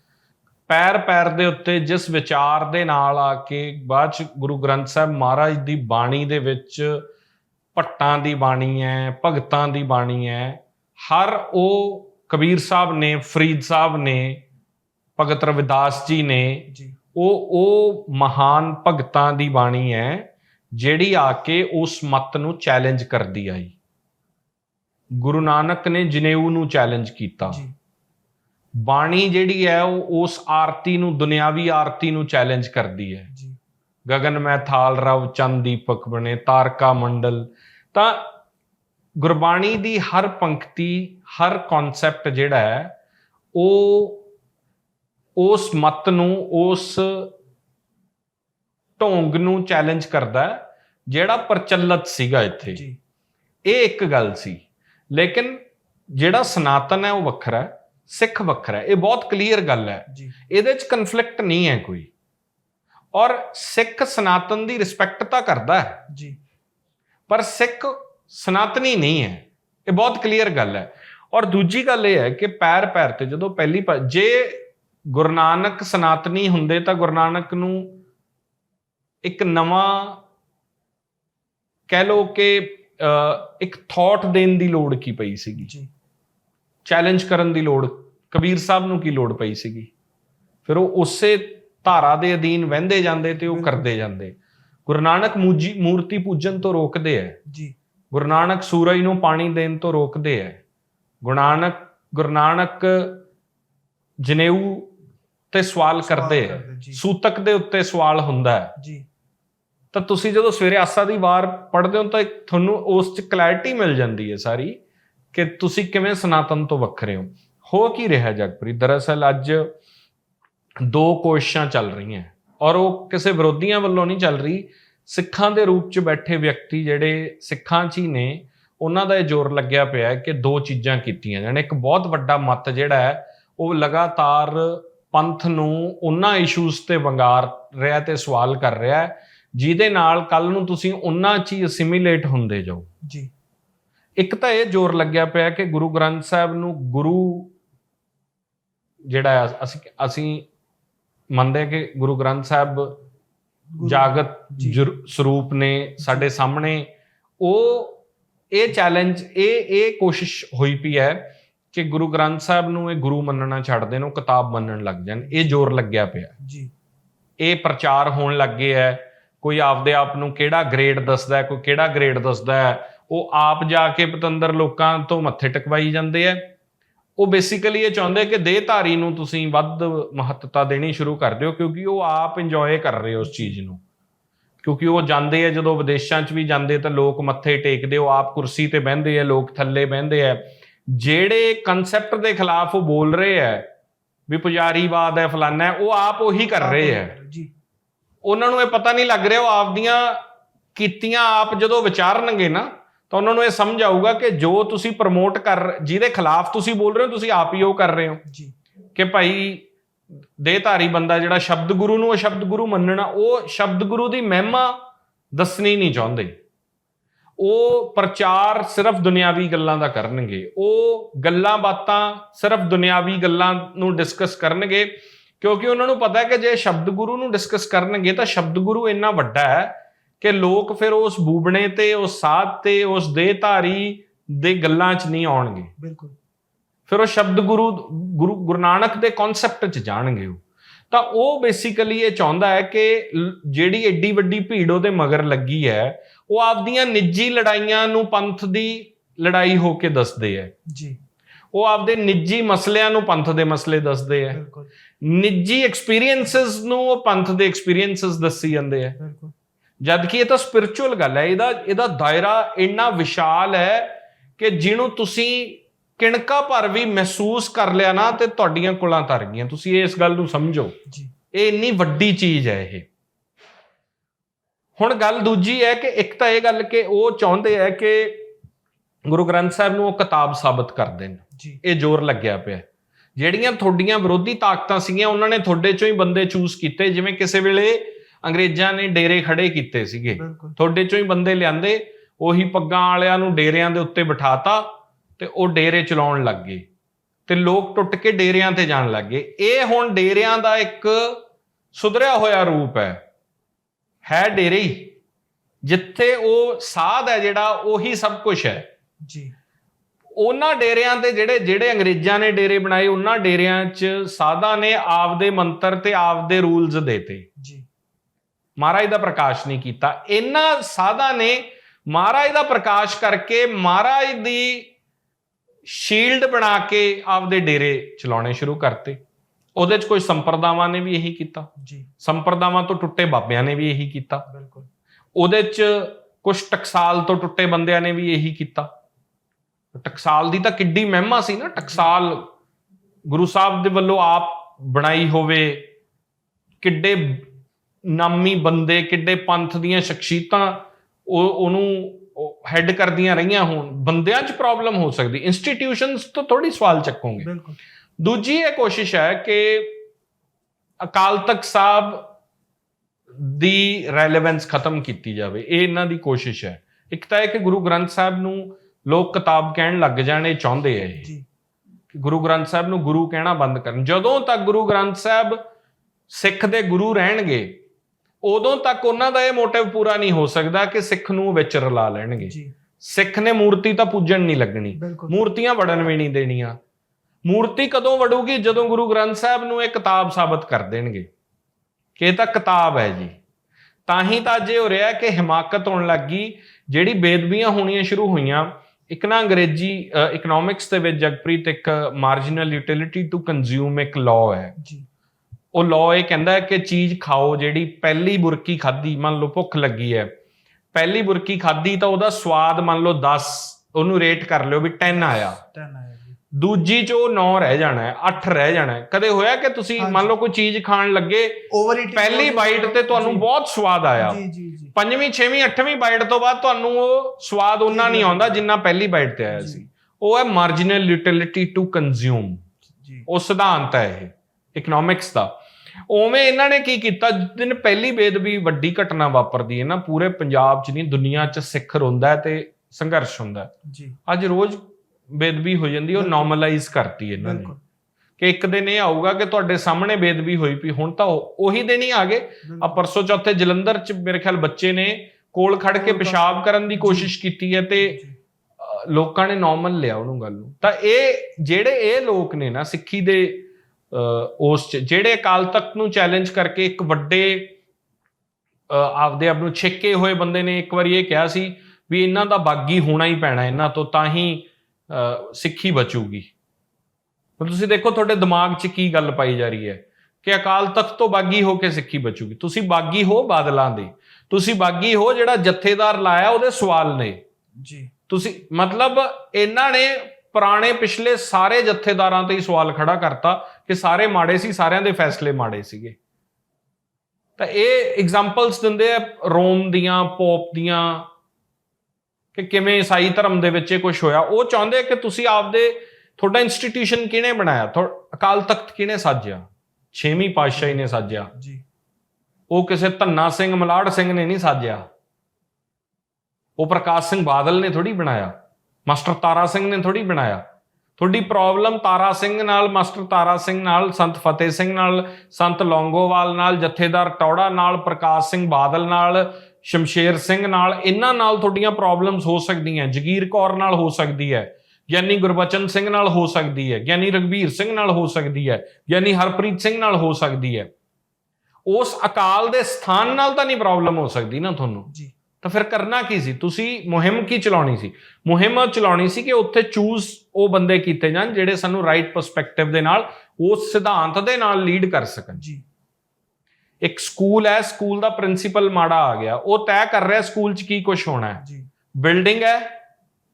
ਪੈਰ ਪੈਰ ਦੇ ਉੱਤੇ ਜਿਸ ਵਿਚਾਰ ਦੇ ਨਾਲ ਆ ਕੇ ਬਾਅਦ ਚ ਗੁਰੂ ਗ੍ਰੰਥ ਸਾਹਿਬ ਮਹਾਰਾਜ ਦੀ ਬਾਣੀ ਦੇ ਵਿੱਚ ਭੱਟਾਂ ਦੀ ਬਾਣੀ ਹੈ ਭਗਤਾਂ ਦੀ ਬਾਣੀ ਹੈ ਹਰ ਉਹ ਕਬੀਰ ਸਾਹਿਬ ਨੇ ਫਰੀਦ ਸਾਹਿਬ ਨੇ ਭਗਤ ਰਵਿਦਾਸ ਜੀ ਨੇ ਉਹ ਉਹ ਮਹਾਨ ਭਗਤਾਂ ਦੀ ਬਾਣੀ ਹੈ ਜਿਹੜੀ ਆ ਕੇ ਉਸ ਮਤ ਨੂੰ ਚੈਲੰਜ ਕਰਦੀ ਆਈ। ਗੁਰੂ ਨਾਨਕ ਨੇ ਜਨੇਊ ਨੂੰ ਚੈਲੰਜ ਕੀਤਾ। ਜੀ। ਬਾਣੀ ਜਿਹੜੀ ਹੈ ਉਹ ਉਸ ਆਰਤੀ ਨੂੰ ਦੁਨਿਆਵੀ ਆਰਤੀ ਨੂੰ ਚੈਲੰਜ ਕਰਦੀ ਹੈ। ਗगन ਮੈਂ ਥਾਲ ਰਵ ਚੰਦ ਦੀਪਕ ਬਣੇ ਤਾਰਕਾ ਮੰਡਲ। ਤਾਂ ਗੁਰਬਾਣੀ ਦੀ ਹਰ ਪੰਕਤੀ ਹਰ ਕਨਸੈਪਟ ਜਿਹੜਾ ਹੈ ਉਹ ਉਸ ਮਤ ਨੂੰ ਉਸ ਢੋਂਗ ਨੂੰ ਚੈਲੰਜ ਕਰਦਾ ਜਿਹੜਾ ਪ੍ਰਚਲਿਤ ਸੀਗਾ ਇੱਥੇ। ਜੀ। ਇਹ ਇੱਕ ਗੱਲ ਸੀ। ਲੇਕਿਨ ਜਿਹੜਾ ਸਨਾਤਨ ਹੈ ਉਹ ਵੱਖਰਾ ਹੈ। ਸਿੱਖ ਵੱਖਰਾ ਇਹ ਬਹੁਤ ਕਲੀਅਰ ਗੱਲ ਹੈ। ਇਹਦੇ ਚ ਕਨਫਲਿਕਟ ਨਹੀਂ ਹੈ ਕੋਈ। ਔਰ ਸਿੱਖ ਸਨਾਤਨ ਦੀ ਰਿਸਪੈਕਟ ਤਾਂ ਕਰਦਾ ਹੈ। ਜੀ। ਪਰ ਸਿੱਖ ਸਨਾਤਨੀ ਨਹੀਂ ਹੈ। ਇਹ ਬਹੁਤ ਕਲੀਅਰ ਗੱਲ ਹੈ। ਔਰ ਦੂਜੀ ਗੱਲ ਇਹ ਹੈ ਕਿ ਪੈਰ ਪੈਰ ਤੇ ਜਦੋਂ ਪਹਿਲੀ ਜੇ ਗੁਰੂ ਨਾਨਕ ਸਨਾਤਨੀ ਹੁੰਦੇ ਤਾਂ ਗੁਰੂ ਨਾਨਕ ਨੂੰ ਇੱਕ ਨਵਾਂ ਕਹਿ ਲੋ ਕਿ ਇੱਕ ਥਾਟ ਦੇਣ ਦੀ ਲੋੜ ਕੀ ਪਈ ਸੀਗੀ? ਜੀ। ਚੈਲੰਜ ਕਰਨ ਦੀ ਲੋੜ ਕਬੀਰ ਸਾਹਿਬ ਨੂੰ ਕੀ ਲੋੜ ਪਈ ਸੀਗੀ? ਫਿਰ ਉਹ ਉਸੇ ਧਾਰਾ ਦੇ ਅਧੀਨ ਵਹਿੰਦੇ ਜਾਂਦੇ ਤੇ ਉਹ। ਕਰਦੇ ਜਾਂਦੇ। ਗੁਰੂ ਨਾਨਕ ਮੂਜੀ ਮੂਰਤੀ ਪੂਜਨ ਤੋਂ ਰੋਕਦੇ ਐ। ਜੀ। ਗੁਰੂ ਨਾਨਕ ਸੂਰਜ ਨੂੰ ਪਾਣੀ ਦੇਣ ਤੋਂ ਰੋਕਦੇ ਐ। ਗੁਰੂ ਨਾਨਕ ਗੁਰੂ ਨਾਨਕ ਜਨੇਊ ਤੇ ਸਵਾਲ ਕਰਦੇ ਐ। ਸੂਤਕ ਦੇ ਉੱਤੇ ਸਵਾਲ ਹੁੰਦਾ ਹੈ ਜੀ। ਤਾਂ ਤੁਸੀਂ ਜਦੋਂ ਸਵੇਰੇ ਆਸਾ ਦੀ ਵਾਰ ਪੜ੍ਹਦੇ ਹੋ ਤਾਂ ਤੁਹਾਨੂੰ ਉਸ ਚ ਕਲੈਰਿਟੀ ਮਿਲ ਜਾਂਦੀ ਹੈ ਸਾਰੀ। ਕਿ ਤੁਸੀਂ ਕਿਵੇਂ ਸਨਾਤਨ ਤੋਂ ਵੱਖਰੇ ਹੋ? ਹੋ ਕੀ ਰਿਹਾ ਜਗਪ੍ਰੀਤ? ਦਰਅਸਲ ਅੱਜ ਦੋ ਕੋਸ਼ਿਸ਼ਾਂ ਚੱਲ ਰਹੀਆਂ। ਔਰ ਉਹ ਕਿਸੇ ਵਿਰੋਧੀਆਂ ਵੱਲੋਂ ਨਹੀਂ ਚੱਲ ਰਹੀ, ਸਿੱਖਾਂ ਦੇ ਰੂਪ ਚ ਬੈਠੇ ਵਿਅਕਤੀ ਜਿਹੜੇ ਸਿੱਖਾਂ 'ਚ ਹੀ ਨੇ, ਉਹਨਾਂ ਦਾ ਇਹ ਜ਼ੋਰ ਲੱਗਿਆ ਪਿਆ ਹੈ ਕਿ ਦੋ ਚੀਜ਼ਾਂ ਕੀਤੀਆਂ ਜਾਣ। ਇੱਕ ਬਹੁਤ ਵੱਡਾ ਮਤ ਜਿਹੜਾ ਹੈ, ਉਹ ਲਗਾਤਾਰ ਪੰਥ ਨੂੰ ਉਹਨਾਂ ਇਸ਼ੂਜ਼ ਤੇ ਵੰਗਾਰ ਰਿਹਾ ਤੇ ਸਵਾਲ ਕਰ ਰਿਹਾ ਜਿਹਦੇ ਨਾਲ ਕੱਲ ਨੂੰ ਤੁਸੀਂ ਉਹਨਾਂ 'ਚ ਹੀ ਅਸਿਮੀਲੇਟ ਹੁੰਦੇ ਜਾਓ। ਜੀ। ਇੱਕ ਤਾਂ ਇਹ ਜ਼ੋਰ ਲੱਗਿਆ ਪਿਆ ਕਿ ਗੁਰੂ ਗ੍ਰੰਥ ਸਾਹਿਬ ਨੂੰ ਗੁਰੂ ਜਿਹੜਾ ਅਸੀਂ ਅਸੀਂ ਮੰਨਦੇ ਹਾਂ ਕਿ ਗੁਰੂ ਗ੍ਰੰਥ ਸਾਹਿਬ ਜਾਗਤ ਸਰੂਪ ਨੇ ਸਾਡੇ ਸਾਹਮਣੇ। ਉਹ ਇਹ ਚੈਲੰਜ ਇਹ ਇਹ ਕੋਸ਼ਿਸ਼ ਹੋਈ ਪਈ ਹੈ ਕਿ ਗੁਰੂ ਗ੍ਰੰਥ ਸਾਹਿਬ ਨੂੰ ਇਹ ਗੁਰੂ ਮੰਨਣਾ ਛੱਡ ਦੇਣ ਉਹ ਕਿਤਾਬ ਮੰਨਣ ਲੱਗ ਜਾਣ। ਇਹ ਜ਼ੋਰ ਲੱਗਿਆ ਪਿਆ। ਜੀ। ਇਹ ਪ੍ਰਚਾਰ ਹੋਣ ਲੱਗੇ ਹੈ। ਕੋਈ ਆਪਦੇ ਆਪ ਨੂੰ ਕਿਹੜਾ ਗ੍ਰੇਡ ਦੱਸਦਾ ਕੋਈ ਕਿਹੜਾ ਗ੍ਰੇਡ ਦੱਸਦਾ ਹੈ ਉਹ ਆਪ ਜਾ ਕੇ ਪਤੰਦਰ ਲੋਕਾਂ ਤੋਂ ਮੱਥੇ ਟਕਵਾਈ ਜਾਂਦੇ ਹੈ ਉਹ ਬੇਸਿਕਲੀ ਇਹ ਚਾਹੁੰਦੇ ਕਿ ਦੇਹਧਾਰੀ ਨੂੰ ਤੁਸੀਂ ਵੱਧ ਮਹੱਤਤਾ ਦੇਣੀ ਸ਼ੁਰੂ ਕਰ ਦਿਓ ਕਿਉਂਕਿ ਉਹ ਆਪ ਇੰਜੋਏ ਕਰ ਰਹੇ ਉਸ ਚੀਜ਼ ਨੂੰ। ਕਿਉਂਕਿ ਉਹ ਜਾਂਦੇ ਆ ਜਦੋਂ ਵਿਦੇਸ਼ਾਂ 'ਚ ਵੀ ਜਾਂਦੇ ਤਾਂ ਲੋਕ ਮੱਥੇ ਟੇਕਦੇ ਉਹ ਆਪ ਕੁਰਸੀ ਤੇ ਬਹਿੰਦੇ ਆ ਲੋਕ ਥੱਲੇ ਬਹਿੰਦੇ ਆ। ਜਿਹੜੇ ਕਨਸੈਪਟ ਦੇ ਖਿਲਾਫ ਉਹ ਬੋਲ ਰਹੇ ਆ ਵੀ ਪੁਜਾਰੀਵਾਦ ਹੈ ਫਲਾਨਾ ਉਹ ਆਪ ਉਹੀ ਕਰ ਰਹੇ ਆ। ਜੀ। ਉਹਨਾਂ ਨੂੰ ਇਹ ਪਤਾ ਨਹੀਂ ਲੱਗ ਰਿਹਾ ਉਹ ਆਪਦੀਆਂ ਕੀਤੀਆਂ ਆਪ ਜਦੋਂ ਵਿਚਾਰਨਗੇ ਨਾ ਤਾਂ ਉਹਨਾਂ ਨੂੰ ਇਹ ਸਮਝ ਆਊਗਾ ਕਿ ਜੋ ਤੁਸੀਂ ਪ੍ਰਮੋਟ ਕਰ ਜਿਹਦੇ ਖਿਲਾਫ ਤੁਸੀਂ ਬੋਲ ਰਹੇ ਹੋ ਤੁਸੀਂ ਆਪ ਹੀ ਉਹ ਕਰ ਰਹੇ ਹੋ। ਜੀ। ਕਿ ਭਾਈ ਦੇਹਧਾਰੀ ਬੰਦਾ ਜਿਹੜਾ ਸ਼ਬਦ ਗੁਰੂ ਨੂੰ ਉਹ ਸ਼ਬਦ ਗੁਰੂ ਮੰਨਣਾ ਉਹ ਸ਼ਬਦ ਗੁਰੂ ਦੀ ਮਹਿਮਾ ਦੱਸਣੀ ਨਹੀਂ ਚਾਹੁੰਦੇ। ਉਹ ਪ੍ਰਚਾਰ ਸਿਰਫ ਦੁਨਿਆਵੀ ਗੱਲਾਂ ਦਾ ਕਰਨਗੇ। ਉਹ ਗੱਲਾਂ ਬਾਤਾਂ ਸਿਰਫ ਦੁਨਿਆਵੀ ਗੱਲਾਂ ਨੂੰ ਡਿਸਕਸ ਕਰਨਗੇ। ਕਿਉਂਕਿ ਉਹਨਾਂ ਨੂੰ ਪਤਾ ਹੈ ਕਿ ਜੇ ਸ਼ਬਦ ਗੁਰੂ ਨੂੰ ਡਿਸਕਸ ਕਰਨਗੇ ਤਾਂ ਸ਼ਬਦ ਗੁਰੂ ਇੰਨਾ ਵੱਡਾ ਹੈ ਕਿ ਲੋਕ ਫਿਰ ਉਸ ਬੂਬਣੇ ਤੇ ਉਸ ਸਾਧ ਤੇ ਉਸ ਦੇਹਧਾਰੀ ਦੇ ਗੱਲਾਂ 'ਚ ਨਹੀਂ ਆਉਣਗੇ। ਬਿਲਕੁਲ। ਫਿਰ ਉਹ ਸ਼ਬਦ ਗੁਰੂ ਗੁਰੂ ਗੁਰੂ ਨਾਨਕ ਦੇ ਕਨਸੈਪਟ 'ਚ ਜਾਣਗੇ ਉਹ। ਤਾਂ ਉਹ ਬੇਸਿਕਲੀ ਇਹ ਚਾਹੁੰਦਾ ਹੈ ਕਿ ਜਿਹੜੀ ਐਡੀ ਵੱਡੀ ਭੀੜ ਉਹਦੇ ਮਗਰ ਲੱਗੀ ਹੈ ਉਹ ਆਪਦੀਆਂ ਨਿੱਜੀ ਲੜਾਈਆਂ ਨੂੰ ਪੰਥ ਦੀ ਲੜਾਈ ਹੋ ਕੇ ਦੱਸਦੇ ਹੈ। ਜੀ। ਉਹ ਆਪਦੇ ਨਿੱਜੀ ਮਸਲਿਆਂ ਨੂੰ ਪੰਥ ਦੇ ਮਸਲੇ ਦੱਸਦੇ ਹੈ। ਬਿਲਕੁਲ। ਨਿੱਜੀ ਐਕਸਪੀਰੀਐਂਸਸ ਨੂੰ ਉਹ ਪੰਥ ਦੇ ਐਕਸਪੀਰੀਐਂਸਸ ਦੱਸੀ ਜਾਂਦੇ ਹੈ। ਬਿਲਕੁਲ। ਜਦ ਕਿ ਇਹ ਤਾਂ ਸਪਿਰਚੁਅਲ ਗੱਲ ਹੈ ਇਹਦਾ ਇਹਦਾ ਦਾਇਰਾ ਇੰਨਾ ਵਿਸ਼ਾਲ ਹੈ ਕਿ ਜਿਹਨੂੰ ਤੁਸੀਂ ਕਿਣਕਾ ਭਰ ਵੀ ਮਹਿਸੂਸ ਕਰ ਲਿਆ ਨਾ ਤੇ ਤੁਹਾਡੀਆਂ ਕੁਲਾਂ ਤਰ ਗਈਆਂ। ਤੁਸੀਂ ਇਸ ਗੱਲ ਨੂੰ ਸਮਝੋ। ਜੀ। ਇਹ ਇੰਨੀ ਵੱਡੀ ਚੀਜ਼ ਹੈ ਇਹ। ਹੁਣ ਗੱਲ ਦੂਜੀ ਹੈ ਕਿ ਇੱਕ ਤਾਂ ਇਹ ਗੱਲ ਕਿ ਉਹ ਚਾਹੁੰਦੇ ਹੈ ਕਿ ਗੁਰੂ ਗ੍ਰੰਥ ਸਾਹਿਬ ਨੂੰ ਉਹ ਕਿਤਾਬ ਸਾਬਤ ਕਰ ਦੇਣ। ਜੀ। ਇਹ ਜ਼ੋਰ ਲੱਗਿਆ ਪਿਆ। ਜਿਹੜੀਆਂ ਤੁਹਾਡੀਆਂ ਵਿਰੋਧੀ ਤਾਕਤਾਂ ਸੀਗੀਆਂ ਉਹਨਾਂ ਨੇ ਤੁਹਾਡੇ ਚੋਂ ਹੀ ਬੰਦੇ ਚੂਜ਼ ਕੀਤੇ ਜਿਵੇਂ ਕਿਸੇ ਵੇਲੇ ਅੰਗਰੇਜ਼ਾਂ ਨੇ ਡੇਰੇ ਖੜੇ ਕੀਤੇ ਸੀਗੇ। ਤੁਹਾਡੇ ਚੋਂ ਹੀ ਬੰਦੇ ਲਿਆਂਦੇ ਉਹੀ ਪੱਗਾਂ ਵਾਲਿਆਂ ਨੂੰ ਡੇਰਿਆਂ ਦੇ ਉੱਤੇ ਬਿਠਾਤਾ ਤੇ ਉਹ ਡੇਰੇ ਚਲਾਉਣ ਲੱਗ ਗਏ। ਤੇ ਲੋਕ ਟੁੱਟ ਕੇ ਡੇਰਿਆਂ ਤੇ ਜਾਣ ਲੱਗ ਗਏ। ਇਹ ਹੁਣ ਡੇਰਿਆਂ ਦਾ ਇੱਕ ਸੁਧਰਿਆ ਹੋਇਆ ਰੂਪ ਹੈ। ਹੈ ਡੇਰੇ ਜਿੱਥੇ ਉਹ ਸਾਧ ਹੈ ਜਿਹੜਾ ਉਹੀ ਸਭ ਕੁਝ ਹੈ। ਜੀ। ਉਹਨਾਂ ਡੇਰਿਆਂ ਤੇ ਜਿਹੜੇ ਜਿਹੜੇ ਅੰਗਰੇਜ਼ਾਂ ਨੇ ਡੇਰੇ ਬਣਾਏ ਉਹਨਾਂ ਡੇਰਿਆਂ 'ਚ ਸਾਧਾਂ ਨੇ ਆਪਦੇ ਮੰਤਰ ਤੇ ਆਪਦੇ ਰੂਲਸ ਦੇਤੇ। ਜੀ। ਮਹਾਰਾਜ ਦਾ ਪ੍ਰਕਾਸ਼ ਨਹੀਂ ਕੀਤਾ। ਇਹਨਾਂ ਸਾਧਾਂ ਨੇ ਮਹਾਰਾਜ ਦਾ ਪ੍ਰਕਾਸ਼ ਕਰਕੇ ਮਹਾਰਾਜ ਦੀ ਸ਼ੀਲਡ ਬਣਾ ਕੇ ਆਪਦੇ ਡੇਰੇ ਚਲਾਉਣੇ ਸ਼ੁਰੂ ਕਰਤੇ। ਉਹਦੇ 'ਚ ਕੋਈ ਸੰਪਰਦਾਵਾਂ ਨੇ ਵੀ ਇਹੀ ਕੀਤਾ। ਜੀ। ਸੰਪਰਦਾਵਾਂ ਤੋਂ ਟੁੱਟੇ ਬਾਬਿਆਂ ਨੇ ਵੀ ਇਹੀ ਕੀਤਾ। ਬਿਲਕੁਲ। ਉਹਦੇ 'ਚ ਕੁਝ ਟਕਸਾਲ ਤੋਂ ਟੁੱਟੇ ਬੰਦਿਆਂ ਨੇ ਵੀ ਇਹੀ ਕੀਤਾ। ਟਕਸਾਲ ਦੀ ਤਾਂ ਕਿੱਡੀ ਮਹਿਮਾ ਸੀ ਨਾ। ਟਕਸਾਲ ਗੁਰੂ ਸਾਹਿਬ ਦੇ ਵੱਲੋਂ ਆਪ ਬਣਾਈ ਹੋਵੇ ਕਿੱਡੇ ਨਾਮੀ ਬੰਦੇ ਕਿੱਡੇ ਪੰਥ ਦੀਆਂ ਸ਼ਖਸੀਅਤਾਂ ਉਹ ਉਹਨੂੰ ਹੈੱਡ ਕਰਦੀਆਂ ਰਹੀਆਂ ਹੋਣ ਬੰਦਿਆਂ 'ਚ ਪ੍ਰੋਬਲਮ ਹੋ ਸਕਦੀ ਇੰਸਟੀਟਿਊਸ਼ਨਸ ਤੋਂ ਥੋੜੀ ਸਵਾਲ ਚੱਕੋਗੇ। ਬਿਲਕੁਲ। ਦੂਜੀ ਇਹ ਕੋਸ਼ਿਸ਼ ਹੈ ਕਿ ਅਕਾਲ ਤਖਤ ਸਾਹਿਬ ਦੀ ਰੈਲੇਵੈਂਸ ਖਤਮ ਕੀਤੀ ਜਾਵੇ ਇਹ ਇਹਨਾਂ ਦੀ ਕੋਸ਼ਿਸ਼ ਹੈ। ਇੱਕ ਤਾਂ ਇਹ ਕਿ ਗੁਰੂ ਗ੍ਰੰਥ ਸਾਹਿਬ ਨੂੰ ਲੋਕ ਕਿਤਾਬ ਕਹਿਣ ਲੱਗ ਜਾਣ ਚਾਹੁੰਦੇ ਆ ਇਹ। ਜੀ। ਗੁਰੂ ਗ੍ਰੰਥ ਸਾਹਿਬ ਨੂੰ ਗੁਰੂ ਕਹਿਣਾ ਬੰਦ ਕਰਨ। ਜਦੋਂ ਤੱਕ ਗੁਰੂ ਗ੍ਰੰਥ ਸਾਹਿਬ ਸਿੱਖ ਦੇ ਗੁਰੂ ਰਹਿਣਗੇ ਉਦੋਂ ਤੱਕ ਉਹਨਾਂ ਦਾ ਇਹ ਮੋਟਿਵ ਪੂਰਾ ਨਹੀਂ ਹੋ ਸਕਦਾ ਕਿ ਸਿੱਖ ਨੂੰ ਵਿੱਚ ਰਲਾ ਲੈਣਗੇ। ਸਿੱਖ ਨੇ ਮੂਰਤੀ ਤਾਂ ਪੂਜਣ ਨਹੀਂ ਲੱਗਣੀ। ਮੂਰਤੀਆਂ ਵੜਨ ਵੀ ਨਹੀਂ ਦੇਣੀਆਂ। ਮੂਰਤੀ ਕਦੋਂ ਵੜੂਗੀ? ਜਦੋਂ ਗੁਰੂ ਗ੍ਰੰਥ ਸਾਹਿਬ ਨੂੰ ਇਹ ਕਿਤਾਬ ਸਾਬਤ ਕਰ ਦੇਣਗੇ। ਕਿ ਇਹ ਤਾਂ ਕਿਤਾਬ ਹੈ ਜੀ। ਤਾਂ ਹੀ ਤਾਂ ਅੱਜ ਇਹ ਹੋ ਰਿਹਾ ਕਿ ਹਿਮਾਕਤ ਹੋਣ ਲੱਗੀ ਜਿਹੜੀ ਬੇਦਬੀਆਂ ਹੋਣੀਆਂ ਸ਼ੁਰੂ ਹੋਈਆਂ ਇੱਕ ਨਾ ਅੰਗਰੇਜ਼ੀ ਇਕਨੋਮਿਕਸ ਦੇ ਵਿੱਚ ਜਗਪ੍ਰੀਤ ਇੱਕ ਮਾਰਜਨਲ ਯੂਟਿਲਿਟੀ ਟੂ ਕੰਜ਼ਿਊਮ ਇੱਕ ਲਾਅ ਹੈ। ਜੀ। ਉਹ ਲਾਅ ਇਹ ਕਹਿੰਦਾ ਹੈ ਕਿ ਚੀਜ਼ ਖਾਓ ਜਿਹੜੀ ਪਹਿਲੀ ਬੁਰਕੀ ਖਾਧੀ ਮੰਨ ਲਓ ਭੁੱਖ ਲੱਗੀ ਹੈ। ਪਹਿਲੀ ਬੁਰਕੀ ਖਾਧੀ ਤਾਂ ਉਹਦਾ ਸਵਾਦ ਮੰਨ ਲਓ 10 ਉਹਨੂੰ ਰੇਟ ਕਰ ਲਿਓ ਵੀ 10 ਆਇਆ। 10 ਆਇਆ ਦੂਜੀ ਚ ਉਹ 9 ਰਹਿ ਜਾਣਾ ਹੈ 8 ਰਹਿ ਜਾਣਾ ਹੈ। ਕਦੇ ਹੋਇਆ ਕਿ ਤੁਸੀਂ। ਮੰਨ ਲਓ ਕੋਈ ਚੀਜ਼ ਖਾਣ ਲੱਗੇ ਪਹਿਲੀ ਬਾਈਟ ਤੇ ਤੁਹਾਨੂੰ ਬਹੁਤ ਸਵਾਦ ਆਇਆ। ਜੀ ਜੀ ਜੀ। ਪੰਜਵੀਂ ਛੇਵੀਂ ਅੱਠਵੀਂ ਬਾਈਟ ਤੋਂ ਬਾਅਦ ਤੁਹਾਨੂੰ ਉਹ ਸਵਾਦ ਉਹਨਾਂ ਨਹੀਂ ਆਉਂਦਾ ਜਿੰਨਾ ਪਹਿਲੀ ਬਾਈਟ ਤੇ ਆਇਆ। ਸੀ। ਉਹ ਹੈ ਮਾਰਜਨਲ ਯੂਟਿਲਿਟੀ ਟੂ ਕੰਜ਼ਿਊਮ ਉਹ ਸਿਧਾਂਤ ਹੈ ਇਹ। ਇਕਨੋਮਿਕਸ ਦਾ। ਉਵੇਂ ਇਹਨਾਂ ਨੇ ਕੀ ਕੀਤਾ? ਦਿਨ ਪਹਿਲੀ ਬੇਦਬੀ ਵੱਡੀ ਘਟਨਾ ਵਾਪਰਦੀ ਹੈ ਨਾ ਪੂਰੇ ਪੰਜਾਬ 'ਚ ਨਹੀਂ ਦੁਨੀਆ 'ਚ ਸਿੱਖ ਰੋਂਦਾ ਹੈ ਤੇ ਸੰਘਰਸ਼ ਹੁੰਦਾ ਹੈ। ਜੀ। ਅੱਜ ਰੋਜ਼ ਬੇਦਬੀ ਹੋ ਜਾਂਦੀ ਉਹ। ਨਾਰਮਲਾਈਜ਼ ਕਰਤੀ ਇਹਨਾਂ ਨੇ। ਕਿ ਇੱਕ ਦਿਨ ਇਹ ਆਊਗਾ ਕਿ ਤੁਹਾਡੇ ਸਾਹਮਣੇ ਬੇਦਬੀ ਹੋਈ ਪਈ ਹੁਣ ਤਾਂ ਉਹ- ਦਿਨ ਹੀ ਆ ਗਏ। ਆ ਪਰਸੋਂ ਚੌਥੇ ਜਲੰਧਰ 'ਚ ਮੇਰੇ ਖਿਆਲ ਬੱਚੇ ਨੇ ਕੋਲ ਖੜ ਕੇ ਪਿਸ਼ਾਬ ਕਰਨ ਦੀ ਕੋਸ਼ਿਸ਼ ਕੀਤੀ ਹੈ ਤੇ ਲੋਕਾਂ ਨੇ ਨਾਰਮਲ ਲਿਆ ਉਹਨੂੰ ਗੱਲ ਨੂੰ। ਤਾਂ ਇਹ ਜਿਹੜੇ ਇਹ ਲੋਕ ਨੇ ਨਾ ਸਿੱਖੀ ਦੇ ਉਸ ਜਿਹੜੇ ਅਕਾਲ ਤਖਤ ਨੂੰ ਚੈਲੰਜ ਕਰਕੇ ਇੱਕ ਵੱਡੇ ਆਪਦੇ ਆਪ ਨੂੰ ਛਿੱਕੇ ਹੋਏ ਬੰਦੇ ਨੇ ਇੱਕ ਵਾਰੀ ਇਹ ਕਿਹਾ ਸੀ ਵੀ ਇਹਨਾਂ ਦਾ ਬਾਗੀ ਹੋਣਾ ਹੀ ਪੈਣਾ ਇਹਨਾਂ ਤੋਂ ਤਾਂ ਹੀ ਸਿੱਖੀ ਬਚੂਗੀ। ਤੁਸੀਂ ਦੇਖੋ ਤੁਹਾਡੇ ਦਿਮਾਗ 'ਚ ਕੀ ਗੱਲ ਪਾਈ ਜਾ ਰਹੀ ਹੈ ਕਿ ਅਕਾਲ ਤਖਤ ਤੋਂ ਬਾਗੀ ਹੋ ਕੇ ਸਿੱਖੀ ਬਚੂਗੀ। ਤੁਸੀਂ ਬਾਗੀ ਹੋ ਬਾਦਲਾਂ ਦੇ। ਤੁਸੀਂ ਬਾਗੀ ਹੋ ਜਿਹੜਾ ਜਥੇਦਾਰ ਲਾਇਆ ਉਹਦੇ ਸਵਾਲ ਨੇ। ਜੀ। ਤੁਸੀਂ ਮਤਲਬ ਇਹਨਾਂ ਨੇ ਪੁਰਾਣੇ ਪਿਛਲੇ ਸਾਰੇ ਜਥੇਦਾਰਾਂ ਤੇ ਹੀ ਸਵਾਲ ਖੜਾ ਕਰਤਾ ਕਿ ਸਾਰੇ ਮਾੜੇ ਸੀ ਸਾਰਿਆਂ ਦੇ ਫੈਸਲੇ ਮਾੜੇ ਸੀਗੇ। ਤਾਂ ਇਹ ਐਗਜ਼ਾਮਪਲਸ ਦਿੰਦੇ ਆ ਰੋਮ ਦੀਆਂ ਪੋਪ ਦੀਆਂ ਕਿ ਕਿਵੇਂ ਈਸਾਈ ਧਰਮ ਦੇ ਵਿੱਚ ਇਹ ਕੁਝ ਹੋਇਆ। ਉਹ ਚਾਹੁੰਦੇ ਕਿ ਤੁਸੀਂ ਆਪਦੇ ਤੁਹਾਡਾ ਇੰਸਟੀਟਿਊਸ਼ਨ ਕਿਹਨੇ ਬਣਾਇਆ? ਅਕਾਲ ਤਖਤ ਕਿਹਨੇ ਸਾਜਿਆ? ਛੇਵੀਂ ਪਾਤਸ਼ਾਹੀ ਨੇ ਸਾਜਿਆ। ਜੀ। ਉਹ ਕਿਸੇ ਧੰਨਾ ਸਿੰਘ ਮਲਾੜ ਸਿੰਘ ਨੇ ਨਹੀਂ ਸਾਜਿਆ। ਉਹ ਪ੍ਰਕਾਸ਼ ਸਿੰਘ ਬਾਦਲ ਨੇ ਥੋੜੀ ਬਣਾਇਆ। ਮਾਸਟਰ ਤਾਰਾ ਸਿੰਘ ਨੇ ਥੋੜੀ ਬਣਾਇਆ। ਤੁਹਾਡੀ ਪ੍ਰੋਬਲਮ ਤਾਰਾ ਸਿੰਘ ਨਾਲ, ਮਾਸਟਰ ਤਾਰਾ ਸਿੰਘ ਨਾਲ, ਸੰਤ ਫਤਿਹ ਸਿੰਘ ਨਾਲ, ਸੰਤ ਲੌਂਗੋਵਾਲ ਨਾਲ, ਜਥੇਦਾਰ ਟੌੜਾ ਨਾਲ, ਪ੍ਰਕਾਸ਼ ਸਿੰਘ ਬਾਦਲ ਨਾਲ, ਸ਼ਮਸ਼ੇਰ ਸਿੰਘ ਨਾਲ, ਇਹਨਾਂ ਨਾਲ ਤੁਹਾਡੀਆਂ ਪ੍ਰੋਬਲਮਸ ਹੋ ਸਕਦੀਆਂ ਜਗੀਰ ਕੌਰ ਨਾਲ ਹੋ ਸਕਦੀ ਹੈ ਗਿਆਨੀ ਗੁਰਬਚਨ ਸਿੰਘ ਨਾਲ ਹੋ ਸਕਦੀ ਹੈ ਗਿਆਨੀ ਰਗਵੀਰ ਸਿੰਘ ਨਾਲ ਹੋ ਸਕਦੀ ਹੈ ਗਿਆਨੀ ਹਰਪ੍ਰੀਤ ਸਿੰਘ ਨਾਲ ਹੋ ਸਕਦੀ ਹੈ। ਉਸ ਅਕਾਲ ਦੇ ਸਥਾਨ ਨਾਲ ਤਾਂ ਨਹੀਂ ਪ੍ਰੋਬਲਮ ਹੋ ਸਕਦੀ ਨਾ ਤੁਹਾਨੂੰ? ਜੀ। ਤਾਂ ਫਿਰ ਕਰਨਾ ਕੀ ਸੀ? ਤੁਸੀਂ ਮੁਹਿੰਮ ਕੀ ਚਲਾਉਣੀ ਸੀ? ਮੁਹਿੰਮ ਚਲਾਉਣੀ ਸੀ ਕਿ ਉੱਥੇ ਚੂਜ਼ ਉਹ ਬੰਦੇ ਕੀਤੇ ਜਾਣ ਜਿਹੜੇ ਸਾਨੂੰ ਰਾਈਟ ਪਰਸਪੈਕਟਿਵ ਦੇ ਨਾਲ ਉਸ ਸਿਧਾਂਤ ਦੇ ਨਾਲ ਲੀਡ ਕਰ ਸਕਣ। ਜੀ। ਇੱਕ ਸਕੂਲ ਹੈ ਸਕੂਲ ਦਾ ਪ੍ਰਿੰਸੀਪਲ ਮਾੜਾ ਆ ਗਿਆ। ਉਹ ਤੈਅ ਕਰ ਰਿਹਾ ਸਕੂਲ 'ਚ ਕੀ ਕੁਝ ਹੋਣਾ ਹੈ। ਜੀ। ਬਿਲਡਿੰਗ ਹੈ